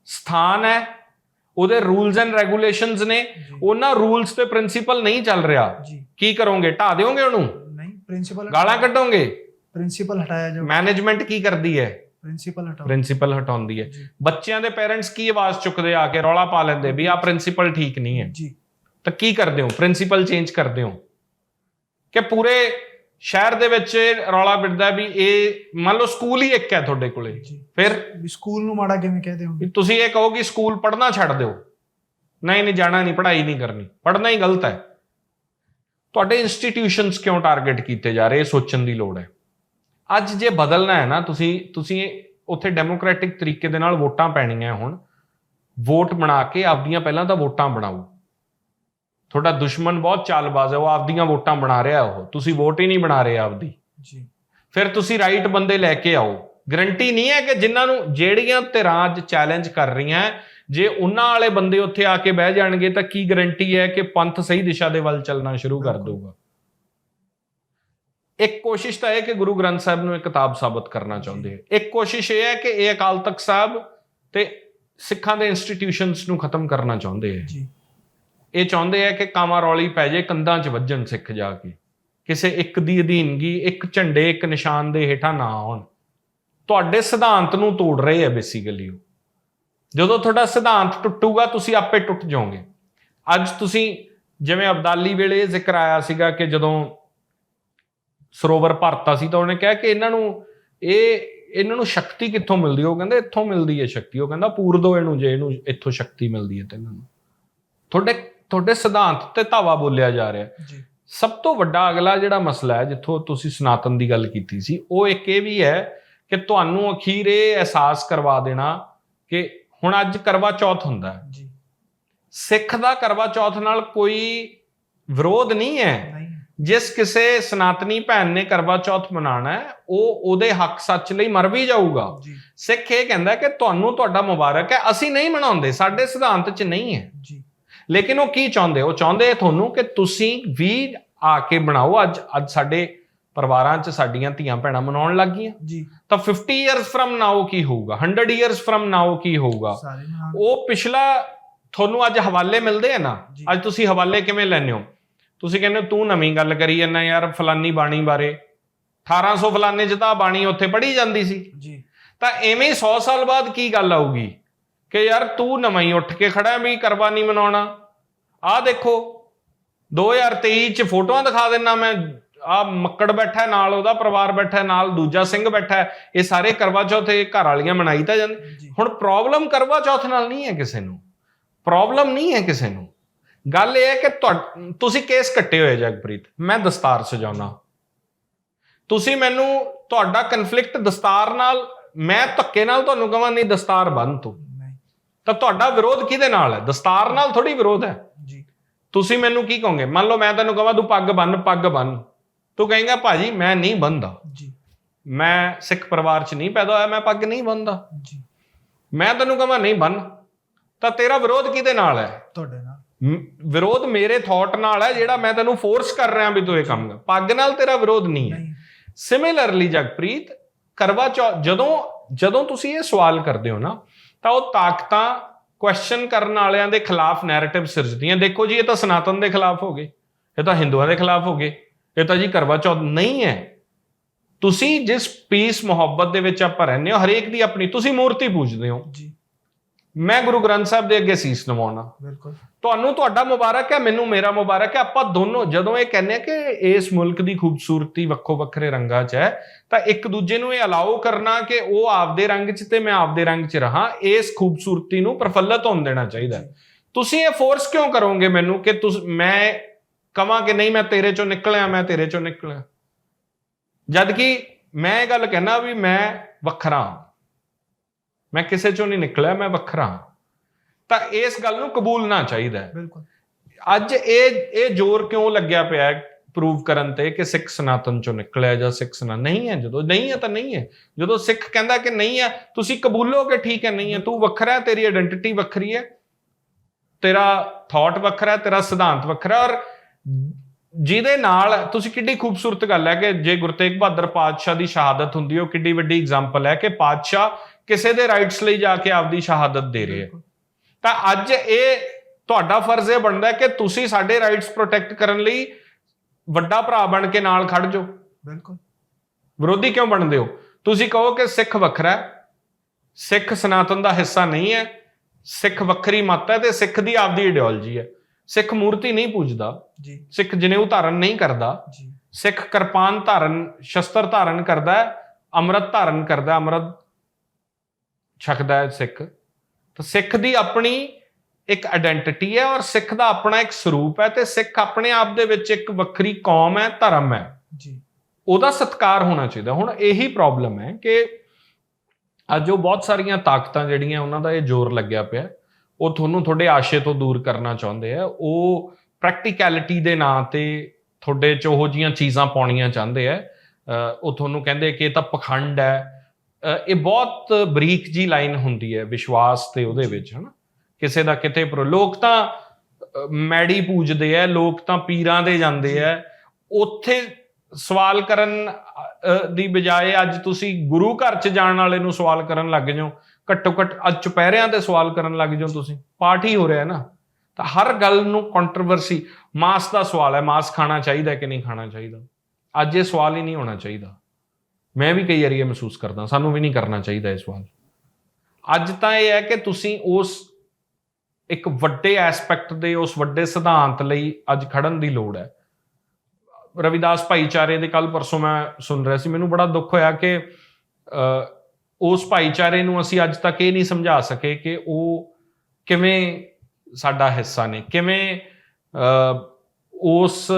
ਸਥਾਨ ਹੈ ਉਹਦੇ ਰੂਲਸ ਐਂਡ ਰੈਗੂਲੇਸ਼ਨਸ ਨੇ। ਉਹਨਾਂ ਰੂਲਸ ਤੇ ਪ੍ਰਿੰਸੀਪਲ ਨਹੀਂ ਚੱਲ ਰਿਹਾ। ਕੀ ਕਰੋਗੇ? ਢਾ ਦਿਓਗੇ ਉਹਨੂੰ? ਨਹੀਂ ਪ੍ਰਿੰਸੀਪਲ ਗਾਲਾਂ ਕੱਢੋਗੇ। ਪ੍ਰਿੰਸੀਪਲ ਹਟਾਇਆ ਜਾਓ ਮੈਨੇਜਮੈਂਟ ਕੀ ਕਰਦੀ ਹੈ? ਪ੍ਰਿੰਸੀਪਲ ਹਟਾਓ। ਪ੍ਰਿੰਸੀਪਲ ਹਟਾਉਂਦੀ ਹੈ। ਜੀ। ਬੱਚਿਆਂ ਦੇ ਪੇਰੈਂਟਸ ਕੀ ਆਵਾਜ਼ ਚੁੱਕਦੇ ਆ ਕੇ ਰੌਲਾ ਪਾ ਲੈਂਦੇ ਵੀ ਆ ਪ੍ਰਿੰਸੀਪਲ ਠੀਕ ਨਹੀਂ ਹੈ? ਜੀ। ਤਾਂ ਕੀ ਕਰਦੇ ਹੋ? ਪ੍ਰਿੰਸੀਪਲ ਚੇਂਜ ਕਰਦੇ ਹੋ? ਕਿ ਪੂਰੇ ਸ਼ਹਿਰ ਦੇ ਵਿੱਚ ਇਹ ਰੌਲਾ ਪਿੱਟਦਾ ਵੀ ਇਹ ਮੰਨ ਲਓ ਸਕੂਲ ਹੀ ਇੱਕ ਹੈ ਤੁਹਾਡੇ ਕੋਲੇ। ਜੀ। ਫਿਰ? ਵੀ ਸਕੂਲ ਨੂੰ ਮਾੜਾ ਕਿਵੇਂ ਕਹਦੇ ਹੋ ਵੀ ਤੁਸੀਂ ਇਹ ਕਹੋ ਕਿ ਸਕੂਲ ਪੜ੍ਹਨਾ ਛੱਡ ਦਿਓ। ਨਹੀਂ ਨਹੀਂ ਜਾਣਾ ਨਹੀਂ ਪੜ੍ਹਾਈ ਨਹੀਂ ਕਰਨੀ। ਪੜ੍ਹਨਾ ਹੀ ਗਲਤ ਹੈ। ਤੁਹਾਡੇ ਇੰਸਟੀਟਿਊਸ਼ਨਸ ਕਿਉਂ ਟਾਰਗੇਟ ਕੀਤੇ ਜਾ ਰਹੇ? ਇਹ ਸੋਚਣ ਦੀ ਲੋੜ ਹੈ। ਅੱਜ ਜੇ ਬਦਲਣਾ ਹੈ ਨਾ ਤੁਸੀਂ ਤੁਸੀਂ ਉੱਥੇ ਡੈਮੋਕ੍ਰੈਟਿਕ ਤਰੀਕੇ ਦੇ ਨਾਲ ਵੋਟਾਂ ਪੈਣੀਆਂ ਹੁਣ ਵੋਟ ਬਣਾ ਕੇ ਆਪਦੀਆਂ ਪਹਿਲਾਂ ਤਾਂ ਵੋਟਾਂ ਬਣਾਓ। ਤੁਹਾਡਾ ਦੁਸ਼ਮਣ ਬਹੁਤ ਚਾਲਬਾਜ਼ ਹੈ ਉਹ ਆਪਦੀਆਂ ਵੋਟਾਂ ਬਣਾ ਰਿਹਾ ਉਹ। ਤੁਸੀਂ ਵੋਟ ਹੀ ਨਹੀਂ ਬਣਾ ਰਹੇ ਆਪਦੀ। ਜੀ। ਫਿਰ ਤੁਸੀਂ ਰਾਈਟ ਬੰਦੇ ਲੈ ਕੇ ਆਓ। ਗਰੰਟੀ ਨਹੀਂ ਹੈ ਕਿ ਜਿਨ੍ਹਾਂ ਨੂੰ ਜਿਹੜੀਆਂ ਧਿਰਾਂ ਅੱਜ ਚੈਲੰਜ ਕਰ ਰਹੀਆਂ ਜੇ ਉਹਨਾਂ ਵਾਲੇ ਬੰਦੇ ਉੱਥੇ ਆ ਕੇ ਬਹਿ ਜਾਣਗੇ ਤਾਂ ਕੀ ਗਰੰਟੀ ਹੈ ਕਿ ਪੰਥ ਸਹੀ ਦਿਸ਼ਾ ਦੇ ਵੱਲ ਚੱਲਣਾ ਸ਼ੁਰੂ ਕਰ। ਦਊਗਾ? ਇੱਕ ਕੋਸ਼ਿਸ਼ ਤਾਂ ਇਹ ਕਿ ਗੁਰੂ ਗ੍ਰੰਥ ਸਾਹਿਬ ਨੂੰ ਇੱਕ ਕਿਤਾਬ ਸਾਬਤ ਕਰਨਾ ਚਾਹੁੰਦੇ ਹੈ ਇੱਕ ਕੋਸ਼ਿਸ਼ ਇਹ ਹੈ ਕਿ ਇਹ ਅਕਾਲ ਤਖਤ ਸਾਹਿਬ ਤੇ ਸਿੱਖਾਂ ਦੇ ਇੰਸਟੀਟਿਊਸ਼ਨਸ ਨੂੰ ਖਤਮ ਕਰਨਾ ਚਾਹੁੰਦੇ ਹੈ ਜੀ। ਇਹ ਚਾਹੁੰਦੇ ਆ ਕਿ ਕਾਮਾ ਰੌਲੀ ਪੈ ਜੇ ਕੰਧਾਂ 'ਚ ਵੱਜਣ ਸਿੱਖ ਜਾ ਕੇ। ਕਿਸੇ ਇੱਕ ਦੀ ਅਧੀਨਗੀ ਇੱਕ ਝੰਡੇ ਇੱਕ ਨਿਸ਼ਾਨ ਦੇ ਹੇਠਾਂ ਨਾ ਆਉਣ। ਤੁਹਾਡੇ ਸਿਧਾਂਤ ਨੂੰ ਤੋੜ ਰਹੇ ਆ ਬੇਸਿਕਲੀ ਉਹ। ਜਦੋਂ ਤੁਹਾਡਾ ਸਿਧਾਂਤ ਟੁੱਟੂਗਾ ਤੁਸੀਂ ਆਪੇ ਟੁੱਟ ਜਾਓਗੇ। ਅੱਜ ਤੁਸੀਂ ਜਿਵੇਂ ਅਬਦਾਲੀ ਵੇਲੇ ਇਹ ਜ਼ਿਕਰ ਆਇਆ ਸੀਗਾ ਕਿ ਜਦੋਂ ਸਰੋਵਰ ਭਰਤਾ ਸੀ ਤਾਂ ਉਹਨੇ ਕਿਹਾ ਕਿ ਇਹਨਾਂ ਨੂੰ ਇਹ ਇਹਨਾਂ ਨੂੰ ਸ਼ਕਤੀ ਕਿੱਥੋਂ ਮਿਲਦੀ? ਉਹ ਕਹਿੰਦੇ ਇੱਥੋਂ ਮਿਲਦੀ ਹੈ ਸ਼ਕਤੀ। ਉਹ ਕਹਿੰਦਾ ਪੂਰ ਦੋ ਇਹਨੂੰ ਜੇ ਇਹਨੂੰ ਇੱਥੋਂ ਸ਼ਕਤੀ ਮਿਲਦੀ ਹੈ ਤੇ ਇਹਨਾਂ ਨੂੰ। ਤੁਹਾਡੇ ਤੁਹਾਡੇ ਸਿਧਾਂਤ ਤੇ ਧਾਵਾ ਬੋਲਿਆ ਜਾ ਰਿਹਾ। ਜੀ। ਸਭ ਤੋਂ ਵੱਡਾ ਅਗਲਾ ਜਿਹੜਾ ਮਸਲਾ ਹੈ ਜਿੱਥੋਂ ਤੁਸੀਂ ਸਨਾਤਨ ਦੀ ਗੱਲ ਕੀਤੀ ਸੀ ਉਹ ਇੱਕ ਇਹ ਵੀ ਹੈ ਕਿ ਤੁਹਾਨੂੰ ਅਖੀਰ ਇਹ ਅਹਿਸਾਸ ਕਰਵਾ ਦੇਣਾ ਕਿ ਹੁਣ ਅੱਜ ਕਰਵਾ ਚੌਥ ਹੁੰਦਾ ਹੈ। ਜੀ। ਸਿੱਖ ਦਾ ਕਰਵਾ ਚੌਥ ਨਾਲ ਕੋਈ ਵਿਰੋਧ ਨਹੀਂ ਹੈ। ਜਿਸ ਕਿਸੇ ਸਨਾਤਨੀ ਭੈਣ ਨੇ ਕਰਵਾ ਚੌਥ ਮਨਾਣਾ ਹੈ ਉਹ ਉਹਦੇ ਹੱਕ ਸੱਚ ਲਈ ਮਰ ਵੀ ਜਾਊਗਾ। ਸਿੱਖ ਇਹ ਕਹਿੰਦਾ ਕਿ ਤੁਹਾਨੂੰ ਤੁਹਾਡਾ ਮੁਬਾਰਕ ਹੈ ਅਸੀਂ ਨਹੀਂ ਮਨਾਉਂਦੇ ਸਾਡੇ ਸਿਧਾਂਤ 'ਚ ਨਹੀਂ ਹੈ। ਜੀ। ਲੇਕਿਨ ਉਹ ਕੀ ਚਾਹੁੰਦੇ? ਉਹ ਚਾਹੁੰਦੇ ਤੁਹਾਨੂੰ ਕਿ ਤੁਸੀਂ ਵੀ ਆ ਕੇ ਬਣਾਓ ਅੱਜ ਅੱਜ ਸਾਡੇ ਪਰਿਵਾਰਾਂ 'ਚ ਸਾਡੀਆਂ ਧੀਆਂ ਭੈਣਾਂ ਮਨਾਉਣ ਲੱਗ ਗਈਆਂ ਜੀ। ਤਾਂ 50 ਇਅਰਸ ਫਰਮ ਨਾਓ ਕੀ ਹੋਊਗਾ? 100 ਇਅਰਸ ਫਰਮ ਨਾਓ ਕੀ ਹੋਊਗਾ? ਉਹ ਪਿਛਲਾ ਤੁਹਾਨੂੰ ਅੱਜ ਹਵਾਲੇ ਮਿਲਦੇ ਆ ਨਾ। ਅੱਜ ਤੁਸੀਂ ਹਵਾਲੇ ਕਿਵੇਂ ਲੈਨੇ ਹੋ? ਤੁਸੀਂ ਕਹਿੰਦੇ ਤੂੰ ਨਵੀਂ ਗੱਲ ਕਰੀ ਜਾਂਦਾ ਯਾਰ ਫਲਾਨੀ ਬਾਣੀ ਬਾਰੇ। 1800 ਫਲਾਨੇ ਚ ਤਾਂ ਬਾਣੀ ਉੱਥੇ ਪੜ੍ਹੀ ਜਾਂਦੀ ਸੀ। ਜੀ। ਤਾਂ ਐਵੇਂ ਹੀ 100 ਸਾਲ ਬਾਅਦ ਕੀ ਗੱਲ ਆਊਗੀ? ਕਿ ਯਾਰ ਤੂੰ ਨਵਾਂ ਹੀ ਉੱਠ ਕੇ ਖੜਾ ਵੀ ਕਰਵਾ ਨਹੀਂ ਮਨਾਉਣਾ। ਆਹ ਦੇਖੋ 2023 ਚ ਫੋਟੋਆਂ ਦਿਖਾ ਦਿੰਨਾ ਮੈਂ। ਆ ਮੱਕੜ ਬੈਠਾ ਨਾਲ ਉਹਦਾ ਪਰਿਵਾਰ ਬੈਠਾ ਨਾਲ ਦੂਜਾ ਸਿੰਘ ਬੈਠਾ। ਇਹ ਸਾਰੇ ਕਰਵਾ ਚੌਥ ਇਹ ਘਰ ਵਾਲੀਆਂ ਮਨਾਈ ਤਾਂ ਜਾਂਦੇ। ਹੁਣ ਪ੍ਰੋਬਲਮ ਕਰਵਾ ਚੌਥ ਨਾਲ ਨਹੀਂ ਹੈ ਕਿਸੇ ਨੂੰ। ਪ੍ਰੋਬਲਮ ਨਹੀਂ ਹੈ ਕਿਸੇ ਨੂੰ। ਗੱਲ ਇਹ ਹੈ ਕਿ ਤੁਹਾ- ਤੁਸੀਂ ਕੇਸ ਕੱਟੇ ਹੋਏ ਜਗਪ੍ਰੀਤ ਮੈਂ ਦਸਤਾਰ ਸਜਾਉਣਾ। ਤੁਸੀਂ ਮੈਨੂੰ ਤੁਹਾਡਾ ਕਨਫਲਿਕਟ ਦਸਤਾਰ ਨਾਲ ਮੈਂ ਧੱਕੇ ਨਾਲ ਤੁਹਾਨੂੰ ਕਹਾਂ ਨਹੀਂ ਦਸਤਾਰ ਬੰਨ ਤੂੰ। ਨਹੀਂ। ਤਾਂ ਤੁਹਾਡਾ ਵਿਰੋਧ ਕਿਹਦੇ ਨਾਲ ਹੈ? ਦਸਤਾਰ ਨਾਲ ਥੋੜੀ ਵਿਰੋਧ ਹੈ। ਜੀ। ਤੁਸੀਂ ਮੈਨੂੰ ਕੀ ਕਹੋਗੇ? ਮੰਨ ਲਓ ਮੈਂ ਤੈਨੂੰ ਕਹਾਂ ਤੂੰ ਪੱਗ ਬੰਨ ਪੱਗ ਬੰਨ ਤੂੰ ਕਹੇਂਗਾ ਭਾਜੀ ਮੈਂ ਨਹੀਂ ਬੰਨਦਾ ਜੀ। ਮੈਂ ਸਿੱਖ ਪਰਿਵਾਰ 'ਚ ਨਹੀਂ ਪੈਦਾ ਹੋਇਆ ਮੈਂ ਪੱਗ ਨਹੀਂ ਬੰਨਦਾ ਜੀ। ਮੈਂ ਤੈਨੂੰ ਕਹਾਂ ਨਹੀਂ ਬੰਨ ਤਾਂ ਤੇਰਾ ਵਿਰੋਧ ਕਿਹਦੇ ਨਾਲ ਹੈ? ਤੁਹਾਡੇ ਨਾਲ। ਵਿਰੋਧ ਮੇਰੇ ਥਾਟ ਨਾਲ ਹੈ ਜਿਹੜਾ ਮੈਂ ਤੈਨੂੰ ਫੋਰਸ ਕਰ ਰਿਹਾ ਵੀ ਤੂੰ ਇਹ ਕੰਮ ਕਰ। ਪੱਗ ਨਾਲ ਤੇਰਾ ਵਿਰੋਧ ਨਹੀਂ ਹੈ। ਸਿਮਿਲਰਲੀ ਜਗਪ੍ਰੀਤ ਕਰਵਾ ਚੌ ਜਦੋਂ ਜਦੋਂ ਤੁਸੀਂ ਇਹ ਸਵਾਲ ਕਰਦੇ ਹੋ ਨਾ ਤਾਂ ਉਹ ਤਾਕਤਾਂ ਕੁਐਸਚਨ ਕਰਨ ਵਾਲਿਆਂ ਦੇ ਖਿਲਾਫ ਨੈਰੇਟਿਵ ਸਿਰਜਦੀਆਂ। ਦੇਖੋ ਜੀ ਇਹ ਤਾਂ ਸਨਾਤਨ ਦੇ ਖਿਲਾਫ ਹੋ ਗਏ। ਇਹ ਤਾਂ ਹਿੰਦੂਆਂ ਦੇ ਖਿਲਾਫ ਹੋ ਗਏ। ਇਹ ਤਾਂ ਜੀ ਕਰਵਾ ਚੌਥ ਨਹੀਂ ਹੈ। ਤੁਸੀਂ ਜਿਸ ਪੀਸ ਮੁਹੱਬਤ ਦੇ ਵਿੱਚ ਆਪਾਂ ਰਹਿੰਦੇ ਹੋ ਹਰੇਕ ਦੀ ਆਪਣੀ ਤੁਸੀਂ ਮੂਰਤੀ ਪੂਜਦੇ ਹੋ। ਜੀ। ਮੈਂ ਗੁਰੂ ਗ੍ਰੰਥ ਸਾਹਿਬ ਦੇ ਅੱਗੇ ਸੀਸ ਨਵਾਉਣਾ। ਬਿਲਕੁਲ। ਤੁਹਾਨੂੰ ਤੁਹਾਡਾ ਮੁਬਾਰਕ ਹੈ ਮੈਨੂੰ ਮੇਰਾ ਮੁਬਾਰਕ ਹੈ। ਆਪਾਂ ਦੋਨੋਂ ਜਦੋਂ ਇਹ ਕਹਿੰਦੇ ਆ ਕਿ ਇਸ ਮੁਲਕ ਦੀ ਖੂਬਸੂਰਤੀ ਵੱਖੋ ਵੱਖਰੇ ਰੰਗਾਂ 'ਚ ਹੈ ਤਾਂ ਇੱਕ ਦੂਜੇ ਨੂੰ ਇਹ ਅਲਾਉ ਕਰਨਾ ਕਿ ਉਹ ਆਪਦੇ ਰੰਗ 'ਚ ਤੇ ਮੈਂ ਆਪਦੇ ਰੰਗ 'ਚ ਰਹਾ ਇਸ ਖੂਬਸੂਰਤੀ ਨੂੰ ਪ੍ਰਫੁੱਲਤ ਹੋਣ ਦੇਣਾ ਚਾਹੀਦਾ। ਤੁਸੀਂ ਇਹ ਫੋਰਸ ਕਿਉਂ ਕਰੋਗੇ ਮੈਨੂੰ ਕਿ ਤੁਸੀਂ ਮੈਂ ਕਵਾਂ ਕਿ ਨਹੀਂ ਮੈਂ ਤੇਰੇ ਚੋਂ ਨਿਕਲਿਆ ਮੈਂ ਤੇਰੇ ਚੋਂ ਨਿਕਲਿਆ। ਜਦ ਕਿ ਮੈਂ ਇਹ ਗੱਲ ਕਹਿਣਾ ਵੀ ਮੈਂ ਵੱਖਰਾ ਹਾਂ। ਮੈਂ ਕਿਸੇ ਚੋਂ ਨਹੀਂ ਨਿਕਲਿਆ ਮੈਂ ਵੱਖਰਾ ਹਾਂ। ਤਾਂ ਇਸ ਗੱਲ ਨੂੰ ਕਬੂਲਣਾ ਚਾਹੀਦਾ ਹੈ। ਬਿਲਕੁਲ। ਅੱਜ ਇਹ ਇਹ ਜ਼ੋਰ ਕਿਉਂ ਲੱਗਿਆ ਪਿਆ ਹੈ ਪ੍ਰੂਵ ਕਰਨ ਤੇ ਕਿ ਸਿੱਖ ਸਨਾਤਨ ਚੋਂ ਨਿਕਲਿਆ ਜਾਂ ਸਿੱਖ ਸਨਾ ਨਹੀਂ ਹੈ ਜਦੋਂ ਨਹੀਂ ਹੈ ਤਾਂ ਨਹੀਂ ਹੈ। ਜਦੋਂ ਸਿੱਖ ਕਹਿੰਦਾ ਕਿ ਨਹੀਂ ਹੈ ਤੁਸੀਂ ਕਬੂਲੋ ਕਿ ਠੀਕ ਹੈ ਨਹੀਂ ਹੈ ਤੂੰ ਵੱਖਰਾ ਹੈ ਤੇਰੀ ਆਇਡੈਂਟੀਟੀ ਵੱਖਰੀ ਹੈ। ਤੇਰਾ ਥਾਟ ਵੱਖਰਾ ਹੈ ਤੇਰਾ ਸਿਧਾਂਤ ਵੱਖਰਾ ਹੈ ਔਰ ਜਿਹਦੇ ਨਾਲ ਤੁਸੀਂ ਕਿੱਡੀ ਖੂਬਸੂਰਤ ਗੱਲ ਹੈ ਕਿ ਜੇ ਗੁਰੂ ਤੇਗ ਬਹਾਦਰ ਪਾਤਸ਼ਾਹ ਦੀ ਸ਼ਹਾਦਤ ਹੁੰਦੀ ਉਹ ਕਿੱਡੀ ਵੱਡੀ ਐਗਜ਼ਾਮਪਲ ਹੈ ਕਿ ਪਾਤਸ਼ਾਹ ਕਿਸੇ ਦੇ ਰਾਈਟਸ ਲਈ ਜਾ ਕੇ ਆਪਦੀ ਸ਼ਹਾਦਤ ਦੇ ਰਹੇ ਹੈ ਤਾਂ ਅੱਜ ਇਹ ਤੁਹਾਡਾ ਫਰਜ਼ ਇਹ ਬਣਦਾ ਕਿ ਤੁਸੀਂ ਸਾਡੇ ਰਾਈਟਸ ਪ੍ਰੋਟੈਕਟ ਕਰਨ ਲਈ ਵੱਡਾ ਭਰਾ ਬਣ ਕੇ ਨਾਲ ਖੜ ਜਾਓ। ਬਿਲਕੁਲ। ਵਿਰੋਧੀ ਕਿਉਂ ਬਣਦੇ ਹੋ? ਤੁਸੀਂ ਕਹੋ ਕਿ ਸਿੱਖ ਵੱਖਰਾ ਹੈ। ਸਿੱਖ ਸਨਾਤਨ ਦਾ ਹਿੱਸਾ ਨਹੀਂ ਹੈ। ਸਿੱਖ ਵੱਖਰੀ ਮੱਤ ਹੈ ਤੇ ਸਿੱਖ ਦੀ ਆਪਦੀ ਆਈਡੀਓਲੋਜੀ ਹੈ। ਸਿੱਖ ਮੂਰਤੀ ਨਹੀਂ ਪੂਜਦਾ। ਜੀ। ਸਿੱਖ ਜਨੇਊ ਧਾਰਨ ਨਹੀਂ ਕਰਦਾ। ਜੀ। ਸਿੱਖ ਕਿਰਪਾਨ ਧਾਰਨ ਸ਼ਸਤਰ ਧਾਰਨ ਕਰਦਾ ਹੈ। ਅੰਮ੍ਰਿਤ ਧਾਰਨ ਕਰਦਾ ਅੰਮ੍ਰਿਤ ਛਕਦਾ ਹੈ ਸਿੱਖ। ਤਾਂ ਸਿੱਖ ਦੀ ਆਪਣੀ ਇੱਕ ਆਇਡੈਂਟੀਟੀ ਹੈ ਔਰ ਸਿੱਖ ਦਾ ਆਪਣਾ ਇੱਕ ਸਰੂਪ ਹੈ ਤੇ ਸਿੱਖ ਆਪਣੇ ਆਪ ਦੇ ਵਿੱਚ ਇੱਕ ਵੱਖਰੀ ਕੌਮ ਹੈ ਧਰਮ ਹੈ। ਜੀ। ਉਹਦਾ ਸਤਕਾਰ ਹੋਣਾ ਚਾਹੀਦਾ। ਹੁਣ ਇਹੀ ਪ੍ਰੋਬਲਮ ਹੈ ਕਿ ਅੱਜ ਉਹ ਬਹੁਤ ਸਾਰੀਆਂ ਤਾਕਤਾਂ ਜਿਹੜੀਆਂ ਉਹਨਾਂ ਦਾ ਇਹ ਜ਼ੋਰ ਲੱਗਿਆ ਪਿਆ ਉਹ ਤੁਹਾਨੂੰ ਤੁਹਾਡੇ ਆਸ਼ੇ ਤੋਂ ਦੂਰ ਕਰਨਾ ਚਾਹੁੰਦੇ ਆ। ਉਹ ਪ੍ਰੈਕਟੀਕੈਲਿਟੀ ਦੇ ਨਾਂ ਤੇ ਤੁਹਾਡੇ ਚ ਉਹੋ ਜੀਆਂ ਚੀਜ਼ਾਂ ਪਾਉਣੀਆਂ ਚਾਹੁੰਦੇ ਆ। ਉਹ ਤੁਹਾਨੂੰ ਕਹਿੰਦੇ ਕਿ ਇਹ ਤਾਂ ਪਖੰਡ ਹੈ ਇਹ ਬਹੁਤ ਬਰੀਕ ਜੀ ਲਾਈਨ ਹੁੰਦੀ ਹੈ ਵਿਸ਼ਵਾਸ ਤੇ ਉਹਦੇ ਵਿੱਚ ਹਨਾ? ਕਿਸੇ ਦਾ ਕਿਤੇ ਪਰ ਲੋਕ ਤਾਂ ਮੈੜੀ ਪੂਜਦੇ ਆ ਲੋਕ ਤਾਂ ਪੀਰਾਂ ਦੇ ਜਾਂਦੇ ਆ ਉੱਥੇ ਸਵਾਲ ਕਰਨ ਦੀ ਬਜਾਏ ਅੱਜ ਤੁਸੀਂ ਗੁਰੂ ਘਰ ਚ ਜਾਣ ਵਾਲੇ ਨੂੰ ਸਵਾਲ ਕਰਨ ਲੱਗ ਜਾਓ ਘੱਟੋ ਘੱਟ ਅੱਜ ਚੁਪਹਿਰਿਆਂ ਤੇ ਸਵਾਲ ਕਰਨ ਲੱਗ ਜਾਓ ਤੁਸੀਂ। ਪਾਠ ਹੀ ਹੋ ਰਿਹਾ ਨਾ। ਤਾਂ ਹਰ ਗੱਲ ਨੂੰ ਕੰਟਰੋਵਰਸੀ ਮਾਸ ਦਾ ਸਵਾਲ ਹੈ ਮਾਸ ਖਾਣਾ ਚਾਹੀਦਾ ਕਿ ਨਹੀਂ ਖਾਣਾ ਚਾਹੀਦਾ। ਅੱਜ ਇਹ ਸਵਾਲ ਹੀ ਨਹੀਂ ਹੋਣਾ ਚਾਹੀਦਾ। ਮੈਂ ਵੀ ਕਈ ਵਾਰੀ ਇਹ ਮਹਿਸੂਸ ਕਰਦਾ ਸਾਨੂੰ ਵੀ ਨਹੀਂ ਕਰਨਾ ਚਾਹੀਦਾ ਇਹ ਸਵਾਲ ਅੱਜ ਤਾਂ ਇਹ ਹੈ ਕਿ ਤੁਸੀਂ ਉਸ ਇੱਕ ਵੱਡੇ ਐਸਪੈਕਟ ਦੇ ਉਸ ਵੱਡੇ ਸਿਧਾਂਤ ਲਈ ਅੱਜ ਖੜਨ ਦੀ ਲੋੜ ਹੈ। ਰਵਿਦਾਸ ਭਾਈਚਾਰੇ ਦੇ ਕੱਲ ਪਰਸੋਂ ਮੈਂ ਸੁਣ ਰਿਹਾ ਸੀ ਮੈਨੂੰ ਬੜਾ ਦੁੱਖ ਹੋਇਆ ਕਿ ਅ, ਉਸ ਭਾਈਚਾਰੇ ਨੂੰ ਅਸੀਂ ਅੱਜ ਤੱਕ ਇਹ ਨਹੀਂ ਸਮਝਾ ਸਕੇ ਕਿ ਉਹ ਕਿਵੇਂ ਸਾਡਾ ਹਿੱਸਾ ਨੇ ਕਿਵੇਂ ਅ, ਉਸ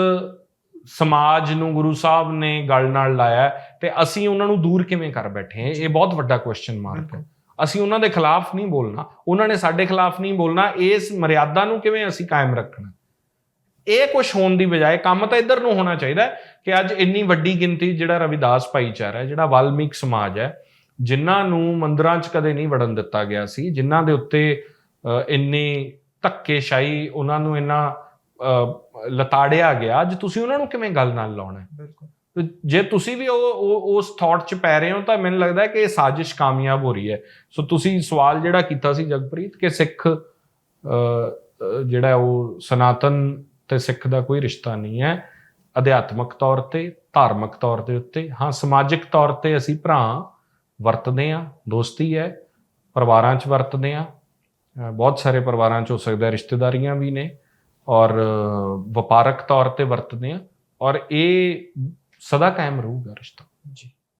ਸਮਾਜ ਨੂੰ ਗੁਰੂ ਸਾਹਿਬ ਨੇ ਗਲ ਨਾਲ ਲਾਇਆ ਤੇ ਅਸੀਂ ਉਹਨਾਂ ਨੂੰ ਦੂਰ ਕਿਵੇਂ ਕਰ ਬੈਠੇ ਹਾਂ? ਇਹ ਬਹੁਤ ਵੱਡਾ ਕੁਐਸਚਨ ਮਾਰਕ ਹੈ। ਅਸੀਂ ਉਹਨਾਂ ਦੇ ਖਿਲਾਫ ਨਹੀਂ ਬੋਲਣਾ। ਉਹਨਾਂ ਨੇ ਸਾਡੇ ਖਿਲਾਫ ਨਹੀਂ ਬੋਲਣਾ। ਇਸ ਮਰਿਆਦਾ ਨੂੰ ਕਿਵੇਂ ਅਸੀਂ ਕਾਇਮ ਰੱਖਣਾ? ਇਹ ਕੁਝ ਹੋਣ ਦੀ ਬਜਾਏ ਕੰਮ ਤਾਂ ਇੱਧਰ ਨੂੰ ਹੋਣਾ ਚਾਹੀਦਾ ਕਿ ਅੱਜ ਇੰਨੀ ਵੱਡੀ ਗਿਣਤੀ ਜਿਹੜਾ ਰਵਿਦਾਸ ਭਾਈਚਾਰਾ ਹੈ ਜਿਹੜਾ ਵਾਲਮੀਕ ਸਮਾਜ ਹੈ ਜਿਨ੍ਹਾਂ ਨੂੰ ਮੰਦਰਾਂ 'ਚ ਕਦੇ ਨਹੀਂ ਵੜਨ ਦਿੱਤਾ ਗਿਆ ਸੀ ਜਿਨ੍ਹਾਂ ਦੇ ਉੱਤੇ ਇੰਨੀ ਧੱਕੇਸ਼ਾਹੀ ਉਹਨਾਂ ਨੂੰ ਇੰਨਾ ਲਤਾੜਿਆ ਗਿਆ ਅੱਜ ਤੁਸੀਂ ਉਹਨਾਂ ਨੂੰ ਕਿਵੇਂ ਗੱਲ ਨਾਲ ਲਾਉਣਾ ਹੈ? ਬਿਲਕੁਲ। ਜੇ ਤੁਸੀਂ ਵੀ ਉਹ ਉਸ ਥਾਟ 'ਚ ਪੈ ਰਹੇ ਹੋ ਤਾਂ ਮੈਨੂੰ ਲੱਗਦਾ ਹੈ ਕਿ ਇਹ ਸਾਜ਼ਿਸ਼ ਕਾਮਯਾਬ ਹੋ ਰਹੀ ਹੈ। ਸੋ ਤੁਸੀਂ ਸਵਾਲ ਜਿਹੜਾ ਕੀਤਾ ਸੀ ਜਗਪ੍ਰੀਤ ਕਿ ਸਿੱਖ ਜਿਹੜਾ ਉਹ ਸਨਾਤਨ ਤੇ ਸਿੱਖ ਦਾ ਕੋਈ ਰਿਸ਼ਤਾ ਨਹੀਂ ਹੈ ਅਧਿਆਤਮਕ ਤੌਰ ਤੇ ਧਾਰਮਿਕ ਤੌਰ ਦੇ ਉੱਤੇ ਹਾਂ ਸਮਾਜਿਕ ਤੌਰ ਤੇ ਅਸੀਂ ਭਰਾ ਵਰਤਦੇ ਹਾਂ ਦੋਸਤੀ ਹੈ ਪਰਿਵਾਰਾਂ 'ਚ ਵਰਤਦੇ ਅ, ਬਹੁਤ ਸਾਰੇ ਪਰਿਵਾਰਾਂ 'ਚ ਹੋ ਸਕਦਾ ਰਿਸ਼ਤੇਦਾਰੀਆਂ ਵੀ ਨੇ। ਔਰ ਵਪਾਰਕ ਤੌਰ ਤੇ ਵਰਤਦੇ ਹਾਂ ਔਰ ਇਹ ਸਦਾ ਕਾਇਮ ਰਹੂਗਾ ਰਿਸ਼ਤਾ। ਜੀ।